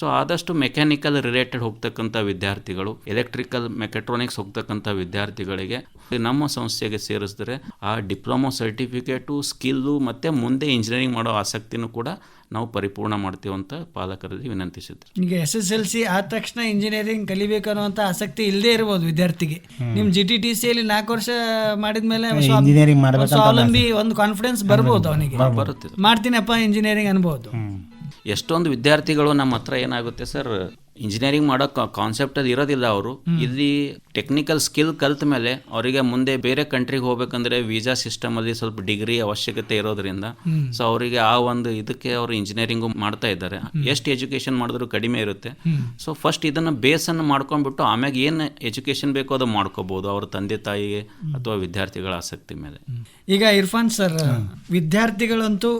ಸೊ ಆದಷ್ಟು ಮೆಕ್ಯಾನಿಕಲ್ ರಿಲೇಟೆಡ್ ಹೋಗ್ತಕ್ಕಂಥ ವಿದ್ಯಾರ್ಥಿಗಳು ಎಲೆಕ್ಟ್ರಿಕಲ್ ಮೆಕ್ಯಾಟ್ರಾನಿಕ್ಸ್ ಹೋಗ್ತಕ್ಕಂಥ ವಿದ್ಯಾರ್ಥಿಗಳಿಗೆ ನಮ್ಮ ಸಂಸ್ಥೆಗೆ ಸೇರಿಸಿದ್ರೆ ಆ ಡಿಪ್ಲೊಮೊ ಸರ್ಟಿಫಿಕೇಟು, ಸ್ಕಿಲ್ಲು ಮತ್ತು ಮುಂದೆ ಇಂಜಿನಿಯರಿಂಗ್ ಮಾಡೋ ಆಸಕ್ತಿನೂ ಕೂಡ ನಾವು ಪರಿಪೂರ್ಣ ಮಾಡ್ತೀವಿ ಅಂತ ಪಾಲಕರಲ್ಲಿ ವಿನಂತಿಸಿದ್ರು. ಈಗ ಎಸ್ ಎಸ್ ಎಲ್ ಸಿ ಆದ ತಕ್ಷಣ ಇಂಜಿನಿಯರಿಂಗ್ ಕಲಿಬೇಕು ಅನ್ನುವಂಥ ಆಸಕ್ತಿ ಇಲ್ಲದೆ ಇರ್ಬೋದು ವಿದ್ಯಾರ್ಥಿಗೆ. ನಿಮ್ಮ ಜಿ ಟಿ ಟಿ ಸಿಯಲ್ಲಿ ನಾಲ್ಕು ವರ್ಷ ಮಾಡಿದ್ಮೇಲೆ ಮೇಲೆ ಇಂಜಿನಿಯರಿಂಗ್ ಸ್ವಾವಲಂಬಿ ಒಂದು ಕಾನ್ಫಿಡೆನ್ಸ್ ಬರ್ಬೋದು ಅವನಿಗೆ. ಬರುತ್ತೆ ಮಾಡ್ತೀನಪ್ಪ ಇಂಜಿನಿಯರಿಂಗ್ ಅನ್ಬೋದು. ಎಷ್ಟೊಂದು ವಿದ್ಯಾರ್ಥಿಗಳು ನಮ್ಮ ಹತ್ರ ಏನಾಗುತ್ತೆ ಸರ್? ಇಂಜಿನಿಯರಿಂಗ್ ಮಾಡೋ ಕಾನ್ಸೆಪ್ಟ್ ಅದು ಇರೋದಿಲ್ಲ ಅವರು. ಇಲ್ಲಿ ಟೆಕ್ನಿಕಲ್ ಸ್ಕಿಲ್ ಕಲ್ತ ಮೇಲೆ ಅವರಿಗೆ ಮುಂದೆ ಬೇರೆ ಕಂಟ್ರಿಗೆ ಹೋಗ್ಬೇಕಂದ್ರೆ ವೀಸಾ ಸಿಸ್ಟಮ್ ಅಲ್ಲಿ ಸ್ವಲ್ಪ ಡಿಗ್ರಿ ಅವಶ್ಯಕತೆ ಇರೋದ್ರಿಂದ ಸೊ ಅವರಿಗೆ ಆ ಒಂದು ಇದಕ್ಕೆ ಅವರು ಇಂಜಿನಿಯರಿಂಗ್ ಮಾಡ್ತಾ ಇದ್ದಾರೆ. ಎಷ್ಟು ಎಜುಕೇಶನ್ ಮಾಡಿದ್ರು ಕಡಿಮೆ ಇರುತ್ತೆ. ಸೊ ಫಸ್ಟ್ ಇದನ್ನ ಬೇಸ್ ಅನ್ನು ಮಾಡ್ಕೊಂಡ್ಬಿಟ್ಟು ಆಮ್ಯಾಗ ಏನು ಎಜುಕೇಶನ್ ಬೇಕೋ ಅದು ಮಾಡ್ಕೋಬಹುದು ಅವ್ರ ತಂದೆ ತಾಯಿಗೆ ಅಥವಾ ವಿದ್ಯಾರ್ಥಿಗಳ ಆಸಕ್ತಿ ಮೇಲೆ. ಈಗ ಇರ್ಫಾನ್ ಸರ್ ವಿದ್ಯಾರ್ಥಿಗಳಂತೂ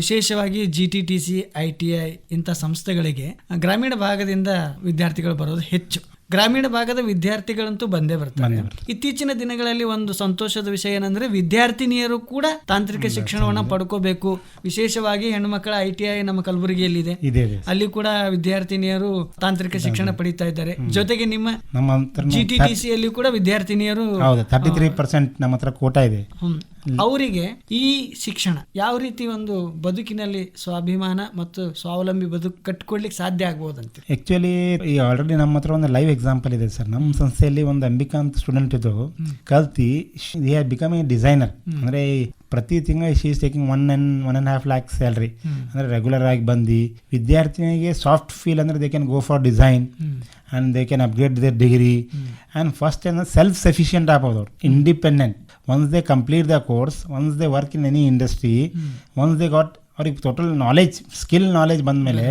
ವಿಶೇಷವಾಗಿ G T T C I T I ಇಂಥ ಸಂಸ್ಥೆಗಳಿಗೆ ಗ್ರಾಮೀಣ ಭಾಗದಿಂದ ವಿದ್ಯಾರ್ಥಿಗಳು ಬರೋದು ಹೆಚ್ಚು. ಗ್ರಾಮೀಣ ಭಾಗದ ವಿದ್ಯಾರ್ಥಿಗಳಂತೂ ಬಂದೇ ಬರ್ತಾರೆ. ಇತ್ತೀಚಿನ ದಿನಗಳಲ್ಲಿ ಒಂದು ಸಂತೋಷದ ವಿಷಯ ಏನಂದ್ರೆ ವಿದ್ಯಾರ್ಥಿನಿಯರು ಕೂಡ ತಾಂತ್ರಿಕ ಶಿಕ್ಷಣವನ್ನ ಪಡ್ಕೋಬೇಕು. ವಿಶೇಷವಾಗಿ ಹೆಣ್ಮಕ್ಳ ಐ ಟಿ ಐ ನಮ್ಮ ಕಲಬುರಗಿಯಲ್ಲಿ ಇದೆ. ಅಲ್ಲಿ ಕೂಡ ವಿದ್ಯಾರ್ಥಿನಿಯರು ತಾಂತ್ರಿಕ ಶಿಕ್ಷಣ ಪಡಿತಾ ಇದ್ದಾರೆ. ಜೊತೆಗೆ ನಿಮ್ಮ ನಮ್ಮ ಹತ್ರ ಜಿ ಟಿ ಟಿ ಸಿಯಲ್ಲಿ ಕೂಡ ವಿದ್ಯಾರ್ಥಿನಿಯರು ನಮ್ಮ ಹತ್ರ ಕೋಟಾ ಇದೆ. ಅವರಿಗೆ ಈ ಶಿಕ್ಷಣ ಯಾವ ರೀತಿ ಒಂದು ಬದುಕಿನಲ್ಲಿ ಸ್ವಾಭಿಮಾನ ಮತ್ತು ಸ್ವಾವಲಂಬಿ ಬದುಕು ಕಟ್ಕೊಡ್ಲಿಕ್ಕೆ ಸಾಧ್ಯ ಆಗ್ಬೋದಂತೆ? ಆಕ್ಚುಲಿ ಈ ಆಲ್ರೆಡಿ ನಮ್ಮ ಹತ್ರ ಒಂದು ಲೈವ್ ಎಕ್ಸಾಂಪಲ್ ಇದೆ ಸರ್. ನಮ್ಮ ಸಂಸ್ಥೆಯಲ್ಲಿ ಒಂದು ಅಂಬಿಕಾ ಅಂತ ಸ್ಟೂಡೆಂಟ್ ಇದ್ದು ಕಲ್ತಿ they are become a designer ಅಂದ್ರೆ ಪ್ರತಿ ತಿಂಗಳು she is taking one and one and half lakh salary ಅಂದ್ರೆ ರೆಗ್ಯುಲರ್ ಆಗಿ ಬಂದು ವಿದ್ಯಾರ್ಥಿನಿಗೆ ಸಾಫ್ಟ್ ಫೀಲ್ ಅಂದ್ರೆ they can go for design and they can upgrade their degree and first ಏನಂದ್ರೆ self sufficient ಆಗ್ಬೋದು ಅವ್ರು independent once they complete the course once they work in any industry once they got ಅವ್ರಿಗೆ total knowledge skill knowledge ಬಂದಮೇಲೆ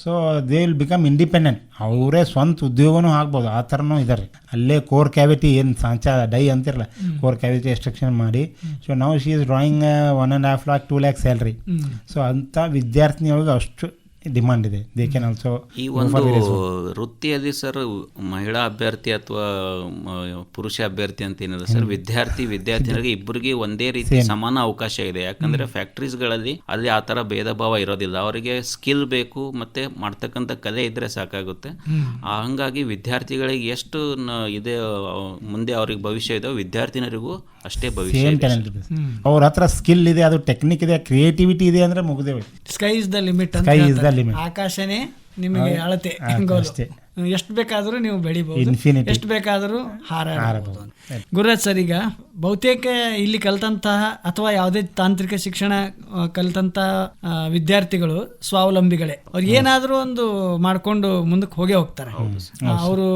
so they will become independent ಅವರೇ ಸ್ವಂತ ಉದ್ಯೋಗನೂ ಆಗ್ಬೋದು ಆ ಥರನೂ ಇದ್ದಾರೆ. ಅಲ್ಲೇ ಕೋರ್ ಕ್ಯಾವಿಟಿ ಏನು ಸಾಂಚ ಡೈ ಅಂತಿರಲ್ಲ ಕೋರ್ ಕ್ಯಾವಿಟಿ ಎಕ್ಸ್ಟ್ರಕ್ಷನ್ ಮಾಡಿ. ಸೊ ನಾವು she is drawing one and half lakh two lakh salary so ಅಂಥ ವಿದ್ಯಾರ್ಥಿನಿಯೊಳಗೆ ಅಷ್ಟು ಡಿಮಾಂಡ್ ಇದೆ. ದೇ ಕ್ಯಾನ್ ಆಲ್ಸೋ ಈ ಒಂದು ವೃತ್ತಿಯಲ್ಲಿ ಸರ್ ಮಹಿಳಾ ಅಭ್ಯರ್ಥಿ ಅಥವಾ ಪುರುಷ ಅಭ್ಯರ್ಥಿ ಅಂತ ಏನಿದೆ ಸರ್ ವಿದ್ಯಾರ್ಥಿ ವಿದ್ಯಾರ್ಥಿನಿಗೆ ಇಬ್ಬರಿಗೆ ಒಂದೇ ರೀತಿ ಸಮಾನ ಅವಕಾಶ ಇದೆ. ಯಾಕಂದ್ರೆ ಫ್ಯಾಕ್ಟ್ರೀಸ್ಗಳಲ್ಲಿ ಅಲ್ಲಿ ಆ ಥರ ಭೇದ ಭಾವ ಇರೋದಿಲ್ಲ. ಅವರಿಗೆ ಸ್ಕಿಲ್ ಬೇಕು ಮತ್ತೆ ಮಾಡ್ತಕ್ಕಂತ ಕಲೆ ಇದ್ರೆ ಸಾಕಾಗುತ್ತೆ. ಹಂಗಾಗಿ ವಿದ್ಯಾರ್ಥಿಗಳಿಗೆ ಎಷ್ಟು ನ- ಇದೆ ಮುಂದೆ ಅವ್ರಿಗೆ ಭವಿಷ್ಯ ಇದೆ ವಿದ್ಯಾರ್ಥಿನರಿಗೂ ಅಷ್ಟೇ ಭವಿಷ್ಯ ಅವ್ರ ಹತ್ರ ಸ್ಕಿಲ್ ಇದೆ ಅದು ಟೆಕ್ನಿಕ್ ಇದೆ ಕ್ರಿಯೇಟಿವಿಟಿ ಇದೆ ಅಂದ್ರೆ ಮುಗಿದೇವೆ sky is the limit sky is is ಹೇಳ್ತಾರೆ. ಆಕಾಶನೇ ನಿಮಗೆ ಅಳತೆ. ಅಷ್ಟೇ. ಎಷ್ಟು ಬೇಕಾದರೂ ನೀವು ಬೆಳಿಬಹುದು. ಎಷ್ಟು ಬೇಕಾದರೂ ಹಾರಾಡಬಹುದು ಗುರುರಾಜ್ ಸರ್ ಈಗ ಬಹುತೇಕ ಇಲ್ಲಿ ಕಲಿತಂತಹ ಅಥವಾ ಯಾವುದೇ ತಾಂತ್ರಿಕ ಶಿಕ್ಷಣ ಕಲಿತಂತಹ ವಿದ್ಯಾರ್ಥಿಗಳು ಸ್ವಾವಲಂಬಿಗಳೇ. ಅವ್ರು ಏನಾದರೂ ಒಂದು ಮಾಡ್ಕೊಂಡು ಮುಂದಕ್ಕೆ ಹೋಗೇ ಹೋಗ್ತಾರೆ. ಅವರು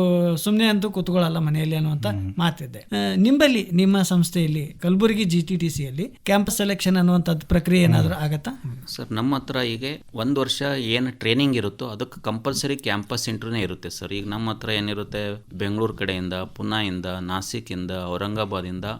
ಸುಮ್ಮನೆ ಅಂತೂ ಕೂತ್ಕೊಳ್ಳಲ್ಲ ಮನೆಯಲ್ಲಿ ಅನ್ನುವಂತ ಮಾತಿದೆ ನಿಂಬಲ್ಲಿ ನಿಮ್ಮಲ್ಲಿ ನಿಮ್ಮ ಸಂಸ್ಥೆಯಲ್ಲಿ ಕಲಬುರಗಿ ಜಿ ಟಿ ಟಿ ಸಿಯಲ್ಲಿ ಕ್ಯಾಂಪಸ್ ಸೆಲೆಕ್ಷನ್ ಅನ್ನುವಂಥದ್ದು ಪ್ರಕ್ರಿಯೆ ಏನಾದರೂ ಆಗತ್ತಾ? ಸರ್ ನಮ್ಮ ಹತ್ರ ಈಗ ಒಂದು ವರ್ಷ ಏನು ಟ್ರೈನಿಂಗ್ ಇರುತ್ತೋ ಅದಕ್ಕೆ ಕಂಪಲ್ಸರಿ ಕ್ಯಾಂಪಸ್ ಇಂಟರ್ವ್ಯೂನೇ ಇರುತ್ತೆ ಸರ್. ಈಗ ನಮ್ಮ ಹತ್ರ ಏನಿರುತ್ತೆ ಬೆಂಗಳೂರು ಕಡೆಯಿಂದ ಪುನಾಯಿಂದ ನಾಸಿಕಿಂದ ಔರಂಗಾಬಾದಿಂದ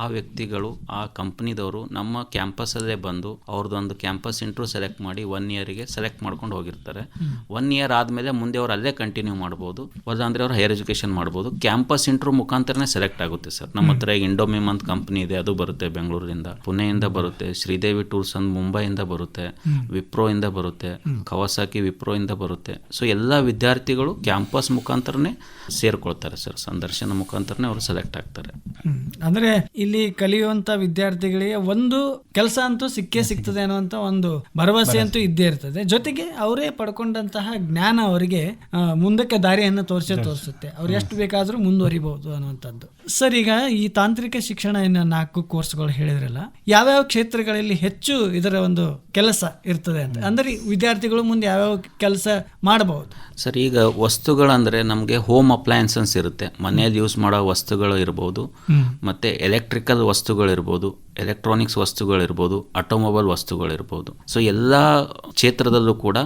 ಆ ವ್ಯಕ್ತಿಗಳು ಆ ಕಂಪ್ನಿದವರು ನಮ್ಮ ಕ್ಯಾಂಪಸಲ್ಲೇ ಬಂದು ಅವ್ರದ್ದೊಂದು ಕ್ಯಾಂಪಸ್ ಇಂಟ್ರೂ ಸೆಲೆಕ್ಟ್ ಮಾಡಿ ಒನ್ ಇಯರಿಗೆ ಸೆಲೆಕ್ಟ್ ಮಾಡ್ಕೊಂಡು ಹೋಗಿರ್ತಾರೆ. ಒನ್ ಇಯರ್ ಆದಮೇಲೆ ಮುಂದೆ ಅವ್ರು ಅಲ್ಲೇ ಕಂಟಿನ್ಯೂ ಮಾಡ್ಬೋದು. ಅಂದರೆ ಅವ್ರು ಹೈಯರ್ ಎಜುಕೇಷನ್ ಮಾಡ್ಬೋದು. ಕ್ಯಾಂಪಸ್ ಇಂಟ್ರೂ ಮುಖಾಂತರನೇ ಸೆಲೆಕ್ಟ್ ಆಗುತ್ತೆ ಸರ್. ನಮ್ಮ ಹತ್ರ ಈಗ ಇಂಡೋಮಿಮ್ ಅಂತ ಕಂಪ್ನಿ ಇದೆ ಅದು ಬರುತ್ತೆ ಬೆಂಗಳೂರಿಂದ. ಪುಣೆಯಿಂದ ಬರುತ್ತೆ ಶ್ರೀದೇವಿ ಟೂರ್ಸ್ ಅಂತ ಮುಂಬೈಯಿಂದ ಬರುತ್ತೆ ವಿಪ್ರೋ ಇಂದ ಬರುತ್ತೆ ಕವಾಸಾಕಿ ವಿಪ್ರೋ ಇಂದ ಬರುತ್ತೆ. ಸೊ ಎಲ್ಲ ವಿದ್ಯಾರ್ಥಿಗಳು ಕ್ಯಾಂಪಸ್ ಮುಖಾಂತರನೇ ಸೇರ್ಕೊಳ್ತಾರೆ ಸರ್. ಸಂದರ್ಶನ ಮುಖಾಂತರನೇ ಅವರು ಸೆಲೆಕ್ಟ್ ಆಗ್ತಾರೆ. ಅಂದ್ರೆ ಇಲ್ಲಿ ಕಲಿಯುವಂತ ವಿದ್ಯಾರ್ಥಿಗಳಿಗೆ ಒಂದು ಕೆಲಸ ಅಂತೂ ಸಿಕ್ಕೇ ಸಿಗ್ತದೆ ಅನ್ನುವಂತ ಒಂದು ಭರವಸೆ ಅಂತೂ ಇದ್ದೇ ಇರ್ತದೆ. ಜೊತೆಗೆ ಅವರೇ ಪಡ್ಕೊಂಡಂತಹ ಜ್ಞಾನ ಅವರಿಗೆ ಮುಂದಕ್ಕೆ ದಾರಿಯನ್ನು ತೋರಿಸೇ ತೋರಿಸುತ್ತೆ. ಅವ್ರು ಎಷ್ಟು ಬೇಕಾದರೂ ಮುಂದುವರಿಬಹುದು ಅನ್ನುವಂಥದ್ದು. ಸರ್ ಈಗ ಈ ತಾಂತ್ರಿಕ ಶಿಕ್ಷಣ ಇನ್ನು ನಾಲ್ಕು ಕೋರ್ಸ್ಗಳು ಹೇಳಿದ್ರಲ್ಲ ಯಾವ್ಯಾವ ಕ್ಷೇತ್ರಗಳಲ್ಲಿ ಹೆಚ್ಚು ಇದರ ಒಂದು ಕೆಲಸ ಇರ್ತದೆ ಅಂತ? ಅಂದ್ರೆ ವಿದ್ಯಾರ್ಥಿಗಳು ಮುಂದೆ ಯಾವ್ಯಾವ ಕೆಲಸ ಮಾಡಬಹುದು? ಸರ್ ಈಗ ವಸ್ತುಗಳಂದ್ರೆ ನಮಗೆ ಹೋಮ್ ಅಪ್ಲಯನ್ಸಸ್ ಇರುತ್ತೆ. ಮನೆಯಲ್ಲಿ ಯೂಸ್ ಮಾಡೋ ವಸ್ತುಗಳು ಇರ್ಬೋದು ಮತ್ತು ಎಲೆಕ್ಟ್ರಿಕಲ್ ವಸ್ತುಗಳಿರ್ಬೋದು. ಎಲೆಕ್ಟ್ರಾನಿಕ್ಸ್ ವಸ್ತುಗಳಿರ್ಬೋದು ಆಟೋಮೊಬೈಲ್ ವಸ್ತುಗಳಿರ್ಬೋದು. ಸೊ ಎಲ್ಲ ಕ್ಷೇತ್ರದಲ್ಲೂ ಕೂಡ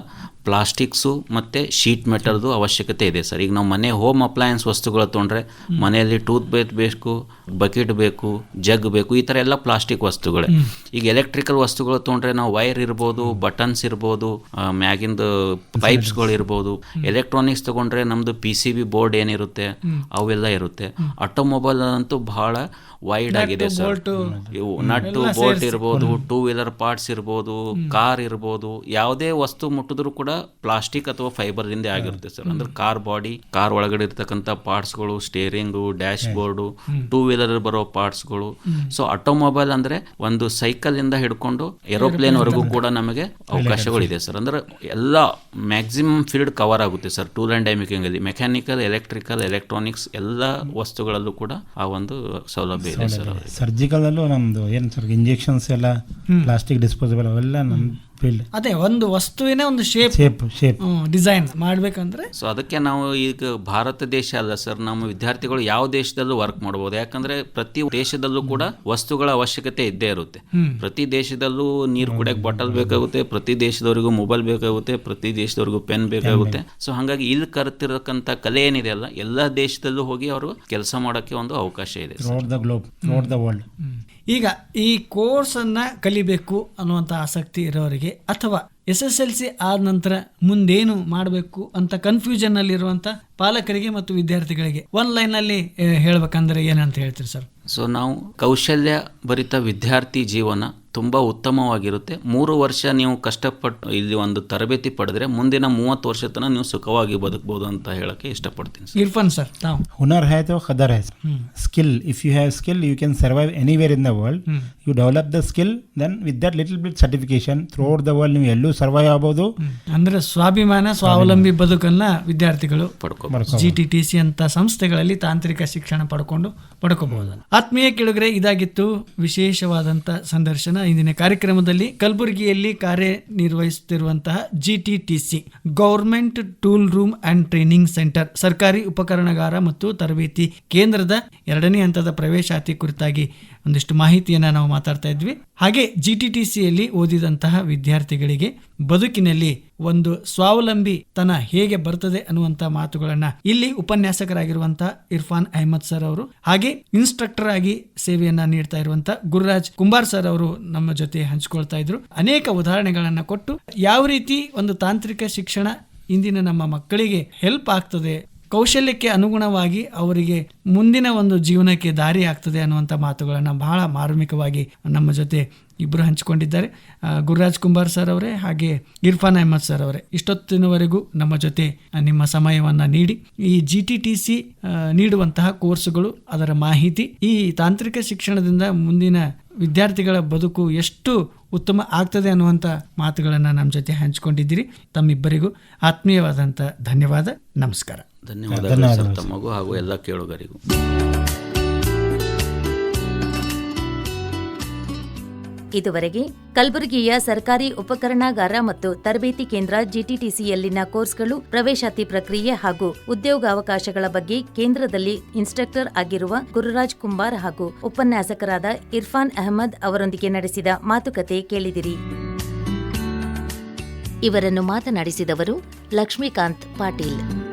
ಪ್ಲಾಸ್ಟಿಕ್ಸು ಮತ್ತು ಶೀಟ್ ಮೆಟಲ್ದು ಅವಶ್ಯಕತೆ ಇದೆ ಸರ್. ಈಗ ನಾವು ಮನೆ ಹೋಮ್ ಅಪ್ಲಯನ್ಸ್ ವಸ್ತುಗಳು ತೊಗೊಂಡ್ರೆ ಮನೆಯಲ್ಲಿ ಟೂತ್ ಬೇತ್ ಬೇಕು ಬಕೆಟ್ ಬೇಕು ಜಗ್ ಬೇಕು ಈ ಥರ ಎಲ್ಲ ಪ್ಲಾಸ್ಟಿಕ್ ವಸ್ತುಗಳೇ. ಈಗ ಎಲೆಕ್ಟ್ರಿಕಲ್ ವಸ್ತುಗಳು ತೊಗೊಂಡ್ರೆ ನಾವು ವೈರ್ ಇರ್ಬೋದು ಬಟನ್ಸ್ ಇರ್ಬೋದು ಮ್ಯಾಗಿಂದು ಪೈಪ್ಸ್ ಪೈಪ್ಸ್ಗಳು ಇರ್ಬೋದು ಎಲೆಕ್ಟ್ರಾನಿಕ್ಸ್ ತಗೊಂಡ್ರೆ ನಮ್ದು ಪಿ ಸಿ ಬಿ ಬೋರ್ಡ್ ಏನಿರುತ್ತೆ ಅವೆಲ್ಲ ಇರುತ್ತೆ. ಆಟೋಮೊಬೈಲ್ ಅಂತೂ ಬಹಳ ವೈಡ್ ಆಗಿದೆ ಸರ್. ಇವು ನಟ್ಟು ಬೋಲ್ಟ್ ಇರ್ಬೋದು ಟೂ ವೀಲರ್ ಪಾರ್ಟ್ಸ್ ಇರ್ಬೋದು ಕಾರ್ ಇರ್ಬೋದು ಯಾವುದೇ ವಸ್ತು ಮುಟ್ಟಿದ್ರು ಕೂಡ ಪ್ಲಾಸ್ಟಿಕ್ ಅಥವಾ ಫೈಬರ್ ಇಂದ ಆಗಿರುತ್ತೆ ಸರ್. ಅಂದ್ರೆ ಕಾರ್ ಬಾಡಿ ಕಾರ್ ಒಳಗಡೆ ಇರ್ತಕ್ಕಂಥ ಪಾರ್ಟ್ಸ್ಗಳು steering dashboard two wheeler ಬರೋ ಪಾರ್ಟ್ಸ್ಗಳು. ಸೊ ಆಟೋಮೊಬೈಲ್ ಅಂದ್ರೆ ಒಂದು ಸೈಕಲ್ ಇಂದ ಹಿಡ್ಕೊಂಡು ಏರೋಪ್ಲೇನ್ ವರೆಗೂ ಕೂಡ ನಮಗೆ ಅವಕಾಶಗಳಿದೆ ಸರ್. ಅಂದ್ರೆ ಎಲ್ಲ ಮ್ಯಾಕ್ಸಿಮಮ್ ಫೀಲ್ಡ್ ಕವರ್ ಆಗುತ್ತೆ sir. Tool and die making ಅಲ್ಲಿ. ಮೆಕ್ಯಾನಿಕಲ್ ಎಲೆಕ್ಟ್ರಿಕಲ್ ಎಲೆಕ್ಟ್ರಾನಿಕ್ಸ್ ಎಲ್ಲ ವಸ್ತುಗಳಲ್ಲೂ ಕೂಡ ಆ ಒಂದು ಸೌಲಭ್ಯ ಇದೆ ಸರ್ ಸರ್ಜಿಕಲ್ ಅಲ್ಲೂ ನಮ್ಮದು ಏನು ಸರ್ ಇಂಜೆಕ್ಷನ್ಸ್ ಎಲ್ಲ ಪ್ಲಾಸ್ಟಿಕ್ ಡಿಸ್ಪೋಸಬಲ್ ಅವೆಲ್ಲ ನಮ್ಮ ಫೀಲ್ಡ್ ಅದೇ ಒಂದು ವಸ್ತುವಿನ ಒಂದು ಶೇಪ್ ಶೇಪ್ ಶೇಪ್ ಡಿಸೈನ್ ಮಾಡಬೇಕಂದ್ರೆ? ಸೊ ಅದಕ್ಕೆ ನಾವು ಈಗ ಭಾರತ ದೇಶ ಅಲ್ಲ ಸರ್ ನಮ್ಮ ವಿದ್ಯಾರ್ಥಿಗಳು ಯಾವ ದೇಶದಲ್ಲೂ ವರ್ಕ್ ಮಾಡ್ಬೋದು. ಯಾಕಂದ್ರೆ ಪ್ರತಿ ದೇಶದಲ್ಲೂ ಕೂಡ ವಸ್ತುಗಳ ಅವಶ್ಯಕತೆ ಇದ್ದೇ ಇರುತ್ತೆ. ಪ್ರತಿ ದೇಶದಲ್ಲೂ ನೀರು ಕುಡಿಯಕ್ಕೆ ಬಾಟಲ್ ಬೇಕಾಗುತ್ತೆ ಪ್ರತಿ ದೇಶದವರಿಗೂ ಮೊಬೈಲ್ ಬೇಕಾಗುತ್ತೆ ಪ್ರತಿ ದೇಶದವರಿಗೂ ಪೆನ್ ಬೇಕಾಗುತ್ತೆ. ಸೊ ಹಾಗಾಗಿ ಇಲ್ಲಿ ಕರೆತಿರತಕ್ಕಂಥ ಕಲೆ ಏನಿದೆ ಅಲ್ಲ ಎಲ್ಲ ದೇಶದಲ್ಲೂ ಹೋಗಿ ಅವರು ಕೆಲಸ ಮಾಡೋಕ್ಕೆ ಒಂದು ಅವಕಾಶ ಇದೆ ದ ಗ್ಲೋಬ್ ದ ವರ್ಲ್ಡ್ ಈಗ ಈ ಕೋರ್ಸ್ ಅನ್ನ ಕಲಿಬೇಕು ಅನ್ನುವಂಥ ಆಸಕ್ತಿ ಇರೋರಿಗೆ ಅಥವಾ ಎಸ್ ಎಸ್ ಎಲ್ ಸಿ ಆದ ನಂತರ ಮುಂದೇನು ಮಾಡಬೇಕು ಅಂತ ಕನ್ಫ್ಯೂಷನ್ ಇರುವಂತ ಪಾಲಕರಿಗೆ ಮತ್ತು ವಿದ್ಯಾರ್ಥಿಗಳಿಗೆ ಒನ್ ಲೈನ್ ಅಲ್ಲಿ ಆ, ಹೇಳ್ಬೇಕಂದ್ರೆ ಏನಂತ ಹೇಳ್ತೀರಿ ಸರ್? ಸೊ ನಾವು ಕೌಶಲ್ಯ ಭರಿತ ವಿದ್ಯಾರ್ಥಿ ಜೀವನ ತುಂಬ ಉತ್ತಮವಾಗಿರುತ್ತೆ ಮೂರು ವರ್ಷ ನೀವು ಕಷ್ಟಪಟ್ಟು ಇಲ್ಲಿ ಒಂದು ತರಬೇತಿ ಪಡೆದ್ರೆ ಮುಂದಿನ ಮೂವತ್ತು ವರ್ಷ ತನಕ ನೀವು ಸುಖವಾಗಿ ಬದುಕಬಹುದು ಅಂತ ಹೇಳಕ್ಕೆ ಇಷ್ಟಪಡ್ತೀನಿ ಸರ್ ಇರ್ಫಾನ್ ಸರ್ ತಾವು हुनर है तो खदर है skill if you have skill you can survive anywhere in the world you the the skill then with that little bit certification throughout the world ನೀವು ಎಲ್ಲೂ ಸರ್ವೈವ್ ಆಗ್ಬೋದು. ಅಂದ್ರೆ ಸ್ವಾಭಿಮಾನ ಸ್ವಾವಲಂಬಿ ಬದುಕನ್ನ ವಿದ್ಯಾರ್ಥಿಗಳು ಜಿ ಟಿ ಟಿ ಸಿ ಅಂತ ಸಂಸ್ಥೆಗಳಲ್ಲಿ ತಾಂತ್ರಿಕ ಶಿಕ್ಷಣ ಪಡ್ಕೊಂಡು ಪಡ್ಕೋಬಹುದು ಆತ್ಮೀಯ ಕೆಳಗರೆ ಇದಾಗಿತ್ತು ವಿಶೇಷವಾದಂಥ ಸಂದರ್ಶನ. ಇಂದಿನ ಕಾರ್ಯಕ್ರಮದಲ್ಲಿ ಕಲಬುರಗಿಯಲ್ಲಿ ಕಾರ್ಯನಿರ್ವಹಿಸುತ್ತಿರುವಂತಹ G T T C government tool room and training centre ಸರ್ಕಾರಿ ಉಪಕರಣಗಾರ ಮತ್ತು ತರಬೇತಿ ಕೇಂದ್ರದ ಎರಡನೇ ಹಂತದ ಪ್ರವೇಶಾತಿ ಕುರಿತಾಗಿ ಒಂದಿಷ್ಟು ಮಾಹಿತಿಯನ್ನು ನಾವು ಮಾತಾಡ್ತಾ ಇದ್ವಿ. ಹಾಗೆ ಜಿ ಟಿ ಟಿ ಸಿಯಲ್ಲಿ ಓದಿದಂತಹ ವಿದ್ಯಾರ್ಥಿಗಳಿಗೆ ಬದುಕಿನಲ್ಲಿ ಒಂದು ಸ್ವಾವಲಂಬಿ ತನ ಹೇಗೆ ಬರ್ತದೆ ಅನ್ನುವಂಥ ಮಾತುಗಳನ್ನ ಇಲ್ಲಿ ಉಪನ್ಯಾಸಕರಾಗಿರುವಂತಹ ಇರ್ಫಾನ್ ಅಹಮದ್ ಸರ್ ಅವರು, ಹಾಗೆ ಇನ್ಸ್ಟ್ರಕ್ಟರ್ ಆಗಿ ಸೇವೆಯನ್ನ ನೀಡ್ತಾ ಇರುವಂತ ಗುರುರಾಜ್ ಕುಂಬಾರ್ ಸರ್ ಅವರು ನಮ್ಮ ಜೊತೆ ಹಂಚಿಕೊಳ್ತಾ ಇದ್ರು. ಅನೇಕ ಉದಾಹರಣೆಗಳನ್ನ ಕೊಟ್ಟು ಯಾವ ರೀತಿ ಒಂದು ತಾಂತ್ರಿಕ ಶಿಕ್ಷಣ ಇಂದಿನ ನಮ್ಮ ಮಕ್ಕಳಿಗೆ ಹೆಲ್ಪ್ ಆಗ್ತದೆ ಕೌಶಲ್ಯಕ್ಕೆ ಅನುಗುಣವಾಗಿ ಅವರಿಗೆ ಮುಂದಿನ ಒಂದು ಜೀವನಕ್ಕೆ ದಾರಿ ಆಗ್ತದೆ ಅನ್ನುವಂಥ ಮಾತುಗಳನ್ನು ಬಹಳ ಮಾರ್ಮಿಕವಾಗಿ ನಮ್ಮ ಜೊತೆ ಇಬ್ಬರು ಹಂಚಿಕೊಂಡಿದ್ದಾರೆ. ಗುರುರಾಜ್ ಕುಂಬಾರ್ ಸರ್ ಅವರೇ ಹಾಗೆ ಇರ್ಫಾನ್ ಅಹಮದ್ ಸರ್ ಅವರೇ, ಇಷ್ಟೊತ್ತಿನವರೆಗೂ ನಮ್ಮ ಜೊತೆ ನಿಮ್ಮ ಸಮಯವನ್ನು ನೀಡಿ. ಈ ಜಿ ಟಿ ಟಿ ಸಿ ನೀಡುವಂತಹ ಕೋರ್ಸುಗಳು, ಅದರ ಮಾಹಿತಿ, ಈ ತಾಂತ್ರಿಕ ಶಿಕ್ಷಣದಿಂದ ಮುಂದಿನ ವಿದ್ಯಾರ್ಥಿಗಳ ಬದುಕು ಎಷ್ಟು ಉತ್ತಮ ಆಗ್ತದೆ ಅನ್ನುವಂಥ ಮಾತುಗಳನ್ನು ನಮ್ಮ ಜೊತೆ ಹಂಚಿಕೊಂಡಿದ್ದೀರಿ. ತಮ್ಮಿಬ್ಬರಿಗೂ ಆತ್ಮೀಯವಾದಂಥ ಧನ್ಯವಾದ. ನಮಸ್ಕಾರ. ಧನ್ಯವಾದ ತಮಗೂ ಹಾಗೂ ಎಲ್ಲ ಕೇಳುಗರಿಗೂ. ಇದುವರೆಗೆ ಕಲಬುರಗಿಯ ಸರ್ಕಾರಿ ಉಪಕರಣಾಗಾರ ಮತ್ತು ತರಬೇತಿ ಕೇಂದ್ರ ಜಿಟಿಟಿಸಿಯಲ್ಲಿನ ಕೋರ್ಸ್ಗಳು ಪ್ರವೇಶಾತಿ ಪ್ರಕ್ರಿಯೆ ಹಾಗೂ ಉದ್ಯೋಗಾವಕಾಶಗಳ ಬಗ್ಗೆ ಕೇಂದ್ರದಲ್ಲಿ ಇನ್ಸ್ಟ್ರಕ್ಟರ್ ಆಗಿರುವ ಗುರುರಾಜ್ ಕುಂಬಾರ್ ಹಾಗೂ ಉಪನ್ಯಾಸಕರಾದ ಇರ್ಫಾನ್ ಅಹಮದ್ ಅವರೊಂದಿಗೆ ನಡೆಸಿದ ಮಾತುಕತೆ ಕೇಳಿದಿರಿ. ಇವರನ್ನು ಮಾತನಾಡಿಸಿದವರು ಲಕ್ಷ್ಮೀಕಾಂತ್ ಪಾಟೀಲ್.